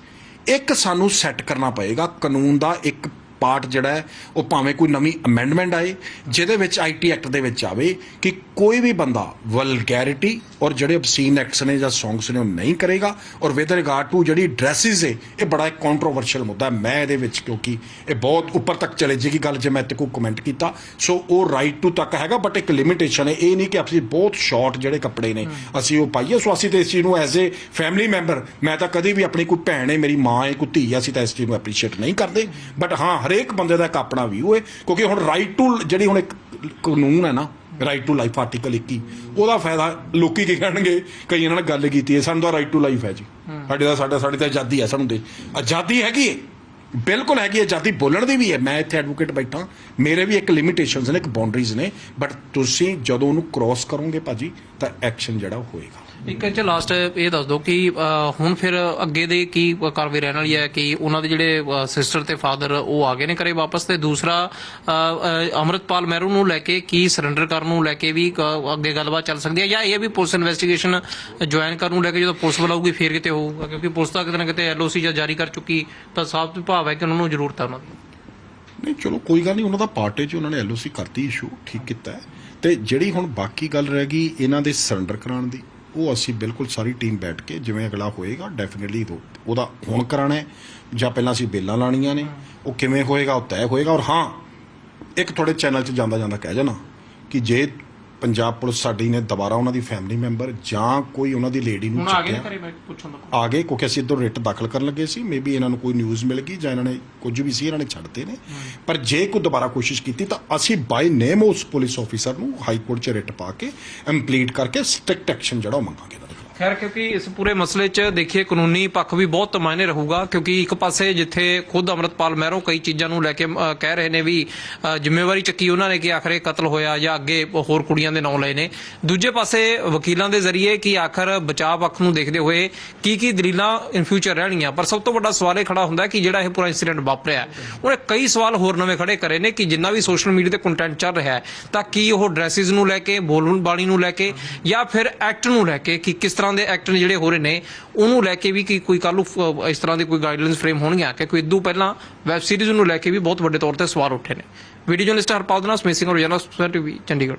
ਇੱਕ ਸਾਨੂੰ ਸੈੱਟ ਕਰਨਾ ਪਏਗਾ। ਕਾਨੂੰਨ ਦਾ ਇੱਕ ਪਾਰਟ ਜਿਹੜਾ ਹੈ ਉਹ ਭਾਵੇਂ ਕੋਈ ਨਵੀਂ ਅਮੈਂਡਮੈਂਟ ਆਏ ਜਿਹਦੇ ਵਿੱਚ ਆਈਟੀ ਐਕਟ ਦੇ ਵਿੱਚ ਆਵੇ ਕਿ ਕੋਈ ਵੀ ਬੰਦਾ ਵਲਗੈਰਿਟੀ ਔਰ ਜਿਹੜੇ ਅਬਸੀਨ ਐਕਟਸ ਨੇ ਜਾਂ ਸੌਂਗਸ ਨੇ ਉਹ ਨਹੀਂ ਕਰੇਗਾ ਔਰ ਵਿਦ ਰਿਗਾਰਡ ਟੂ ਜਿਹੜੀ ਡਰੈਸਿਸ ਹੈ ਇਹ ਬੜਾ ਇੱਕ ਕੰਟਰੋਵਰਸ਼ੀਅਲ ਮੁੱਦਾ ਹੈ। ਮੈਂ ਇਹਦੇ ਵਿੱਚ ਕਿਉਂਕਿ ਇਹ ਬਹੁਤ ਉੱਪਰ ਤੱਕ ਚਲੇ ਜੇਗੀ ਗੱਲ ਜੇ ਮੈਂ ਤੇ ਕੋਈ ਕਮੈਂਟ ਕੀਤਾ। ਸੋ ਉਹ ਰਾਈਟ ਟੂ ਤੱਕ ਹੈਗਾ ਬਟ ਇੱਕ ਲਿਮਿਟੇਸ਼ਨ ਹੈ। ਇਹ ਨਹੀਂ ਕਿ ਅਸੀਂ ਬਹੁਤ ਸ਼ਾਰਟ ਜਿਹੜੇ ਕੱਪੜੇ ਨੇ ਅਸੀਂ ਉਹ ਪਾਈਏ। ਸੋ ਅਸੀਂ ਤੇ ਇਸ ਚੀਜ਼ ਨੂੰ ਐਜ਼ ਏ ਫੈਮਿਲੀ ਮੈਂਬਰ ਮੈਂ ਤਾਂ ਕਦੀ ਵੀ ਆਪਣੀ ਕੋਈ ਭੈਣ ਹੈ ਮੇਰੀ ਮਾਂ ਹੈ ਕੋਈ ਧੀ ਹੈ ਅਸੀਂ ਤਾਂ ਇਸ ਚੀਜ਼ ਨੂੰ ਐਪਰੀਸ਼ੀਏਟ ਨਹੀਂ ਕਰਦੇ। ਬਟ ਹਾਂ ਹਰੇਕ ਬੰਦੇ ਦਾ ਇੱਕ ਆਪਣਾ ਵਿਊ ਹੈ ਕਿਉਂਕਿ ਹੁਣ ਰਾਈਟ ਟੂ ਜਿਹੜੀ ਹੁਣ ਇੱਕ ਕਾਨੂੰਨ ਹੈ ਨਾ ਰਾਈਟ ਟੂ ਲਾਈਫ ਆਰਟੀਕਲ 21 ਉਹਦਾ ਫਾਇਦਾ ਲੋਕੀ ਕੀ ਕਹਿਣਗੇ ਕਈਆਂ ਨਾਲ ਗੱਲ ਕੀਤੀ ਹੈ ਸਾਨੂੰ ਤਾਂ ਰਾਈਟ ਟੂ ਲਾਈਫ ਹੈ ਜੀ। ਸਾਡੇ ਦਾ ਸਾਡਾ ਸਾਡੀ ਤਾਂ ਆਜ਼ਾਦੀ ਹੈ ਸਾਨੂੰ ਦੇ। ਆਜ਼ਾਦੀ ਹੈਗੀ ਹੈ ਬਿਲਕੁਲ ਹੈਗੀ ਹੈ ਆਜ਼ਾਦੀ ਬੋਲਣ ਦੀ ਵੀ ਹੈ ਮੈਂ ਇੱਥੇ ਐਡਵੋਕੇਟ ਬੈਠਾ ਮੇਰੇ ਵੀ ਇੱਕ ਲਿਮਿਟੇਸ਼ਨਸ ਨੇ ਇੱਕ ਬਾਉਂਡਰੀਜ਼ ਨੇ ਬਟ ਤੁਸੀਂ ਜਦੋਂ ਉਹਨੂੰ ਕ੍ਰਾਸ ਕਰੋਗੇ ਭਾਜੀ ਤਾਂ ਐਕਸ਼ਨ ਜਿਹੜਾ ਹੋਏਗਾ। ਇੱਕ ਚ ਲਾਸਟ ਇਹ ਦੱਸ ਦਿਓ ਕਿ ਹੁਣ ਫਿਰ ਅੱਗੇ ਦੇ ਕੀ ਕਾਰਵਾਈ ਰਹਿਣ ਵਾਲੀ ਹੈ ਕਿ ਉਹਨਾਂ ਦੇ ਜਿਹੜੇ ਸਿਸਟਰ ਤੇ ਫਾਦਰ ਉਹ ਆ ਗਏ ਨੇ ਘਰੇ ਵਾਪਸ ਤੇ ਦੂਸਰਾ ਅ, ਅੰਮ੍ਰਿਤਪਾਲ ਮਹਿਰੂ ਨੂੰ ਲੈ ਕੇ ਕੀ ਸਰੈਂਡਰ ਕਰਨ ਨੂੰ ਲੈ ਕੇ ਵੀ ਅੱਗੇ ਗੱਲਬਾਤ ਚੱਲ ਸਕਦੀ ਹੈ ਜਾਂ ਇਹ ਵੀ ਪੁਲਿਸ ਇਨਵੈਸਟੀਗੇਸ਼ਨ ਜੁਆਇਨ ਕਰਨ ਨੂੰ ਲੈ ਕੇ ਜਦੋਂ ਪੁਲਿਸ ਬੁਲਾਊਗੀ ਫੇਰ ਕਿਤੇ ਹੋਊਗਾ ਕਿਉਂਕਿ ਪੁਲਿਸ ਤਾਂ ਕਿਤੇ ਨਾ ਕਿਤੇ ਐਲਓਸੀ ਜਾਂ ਜਾਰੀ ਕਰ ਚੁੱਕੀ ਤਾਂ ਸਾਫ਼ ਭਾਵ ਹੈ ਕਿ ਉਹਨਾਂ ਨੂੰ ਜ਼ਰੂਰਤ ਹੈ ਉਹਨਾਂ ਦੀ। ਨਹੀਂ ਚਲੋ ਕੋਈ ਗੱਲ ਨਹੀਂ ਉਹਨਾਂ ਦਾ ਪਾਰਟੀ 'ਚ ਉਹਨਾਂ ਨੇ ਐਲਓਸੀ ਕਰਤੀ ਇਸ਼ੂ ਠੀਕ ਕੀਤਾ ਹੈ। ਤੇ ਜਿਹੜੀ ਹੁਣ ਬਾਕੀ ਗੱਲ ਰਹਿ ਗਈ ਇਹਨਾਂ ਦੇ ਸਰੈਂਡਰ ਕਰਾਉਣ ਦੀ ਉਹ ਅਸੀਂ ਬਿਲਕੁਲ ਸਾਰੀ ਟੀਮ ਬੈਠ ਕੇ ਜਿਵੇਂ ਅਗਲਾ ਹੋਏਗਾ ਡੈਫੀਨਿਟਲੀ ਉਹਦਾ ਹੁਣ ਕਰਾਣਾ ਹੈ, ਜਾਂ ਪਹਿਲਾਂ ਅਸੀਂ ਬੇਲਾਂ ਲਾਣੀਆਂ ਨੇ, ਉਹ ਕਿਵੇਂ ਹੋਏਗਾ, ਉਹ ਤੈਅ ਹੋਏਗਾ, ਔਰ ਹਾਂ, ਇੱਕ ਤੁਹਾਡੇ ਚੈਨਲ 'ਚ ਜਾਂਦਾ ਜਾਂਦਾ ਕਹਿ ਜਾਣਾ ਕਿ ਜੇ ਪੰਜਾਬ ਪੁਲਿਸ ਸਾਡੀ ਨੇ ਦੁਬਾਰਾ ਉਹਨਾਂ ਦੀ ਫੈਮਿਲੀ ਮੈਂਬਰ ਜਾਂ ਕੋਈ ਉਹਨਾਂ ਦੀ ਲੇਡੀ ਨੂੰ ਹੁਣ ਆ ਗਏ ਨੇ ਚੱਕਿਆ। ਘਰੇ ਮੈਂ ਪੁੱਛਣ ਦਾ ਆ ਗਏ ਕਿਉਂਕਿ ਅਸੀਂ ਇੱਧਰ ਰਿਟ ਦਾਖਲ ਕਰਨ ਲੱਗੇ ਸੀ। ਮੇਬੀ ਇਹਨਾਂ ਨੂੰ ਕੋਈ ਨਿਊਜ਼ ਮਿਲ ਗਈ ਜਾਂ ਇਹਨਾਂ ਨੇ ਕੁਝ ਵੀ ਸੀ ਇਹਨਾਂ ਨੇ ਛੱਡਤੇ ਨੇ। ਪਰ ਜੇ ਕੋਈ ਦੁਬਾਰਾ ਕੋਸ਼ਿਸ਼ ਕੀਤੀ ਤਾਂ ਅਸੀਂ ਬਾਈ ਨੇਮ ਉਸ ਪੁਲਿਸ ਆਫੀਸਰ ਨੂੰ ਹਾਈ ਕੋਰਟ 'ਚ ਰਿਟ ਪਾ ਕੇ ਇੰਪਲੀਟ ਕਰਕੇ ਸਟ੍ਰਿਕਟ ਐਕਸ਼ਨ ਜਿਹੜਾ ਉਹ ਮੰਗਾਂਗੇ। ਖੈਰ, ਕਿਉਂਕਿ ਇਸ ਪੂਰੇ ਮਸਲੇ 'ਚ ਦੇਖੀਏ, ਕਾਨੂੰਨੀ ਪੱਖ ਵੀ ਬਹੁਤ ਮਾਇਨੇ ਰਹੂਗਾ, ਕਿਉਂਕਿ ਇੱਕ ਪਾਸੇ ਜਿੱਥੇ ਖੁਦ ਅਮਰਤਪਾਲ ਮਹਿਰੋਂ ਕਈ ਚੀਜ਼ਾਂ ਨੂੰ ਲੈ ਕੇ ਕਹਿ ਰਹੇ ਨੇ ਵੀ ਜ਼ਿੰਮੇਵਾਰੀ ਚੱਕੀ ਉਹਨਾਂ ਨੇ ਕਿ ਆਖਰ ਇਹ ਕਤਲ ਹੋਇਆ ਜਾਂ ਅੱਗੇ ਹੋਰ ਕੁੜੀਆਂ ਦੇ ਨਾਂ ਲਏ ਨੇ। ਦੂਜੇ ਪਾਸੇ ਵਕੀਲਾਂ ਦੇ ਜ਼ਰੀਏ ਕਿ ਆਖਰ ਬਚਾਅ ਪੱਖ ਨੂੰ ਦੇਖਦੇ ਹੋਏ ਕੀ ਕੀ ਦਲੀਲਾਂ ਇਨ ਫਿਊਚਰ ਰਹਿਣਗੀਆਂ। ਪਰ ਸਭ ਤੋਂ ਵੱਡਾ ਸਵਾਲ ਇਹ ਖੜਾ ਹੁੰਦਾ ਕਿ ਜਿਹੜਾ ਇਹ ਪੂਰਾ ਇਨਸੀਡੈਂਟ ਵਾਪਰਿਆ ਉਹਨੇ ਕਈ ਸਵਾਲ ਹੋਰ ਨਵੇਂ ਖੜੇ ਕਰੇ ਨੇ ਕਿ ਜਿੰਨਾ ਵੀ ਸੋਸ਼ਲ ਮੀਡੀਆ ਤੇ ਕੰਟੈਂਟ ਚੱਲ ਰਿਹਾ ਹੈ, ਤਾਂ ਕੀ ਉਹ ਡਰੈਸਿਸ ਨੂੰ ਲੈ ਕੇ ਬੋਲਣ ਬਾਣੀ ਨੂੰ ਲੈ ਕੇ ਜਾਂ ਫਿਰ ਐਕਟ ਨੂੰ ਲੈ ਕੇ ਕਿ ਕਿਸ ਤਰ੍ਹਾਂ ਦੇ ਐਕਟ ਨੇ ਜਿਹੜੇ ਹੋ ਰਹੇ ਨੇ, ਉਹਨੂੰ ਲੈ ਕੇ ਵੀ ਕਿ ਕੋਈ ਕੱਲ ਨੂੰ ਇਸ ਤਰ੍ਹਾਂ ਦੀ ਕੋਈ ਗਾਈਡਲਾਈਨਸ ਫਰੇਮ ਹੋਣਗੀਆਂ? ਕਿ ਕੋਈ ਇਦੋਂ ਪਹਿਲਾਂ ਵੈਬ ਸੀਰੀਜ਼ ਨੂੰ ਲੈ ਕੇ ਵੀ ਬਹੁਤ ਵੱਡੇ ਤੌਰ ਤੇ ਸਵਾਲ ਉੱਠੇ ਨੇ। ਵੀਡੀਓ ਜਰਨਲਿਸਟ ਹਰਪਾਲ ਦੇ ਨਾਲ ਸਮੇਸਿੰਗ ਰੋਜ਼ਾਨਾ ਟੀਵੀ, ਚੰਡੀਗੜ੍ਹ।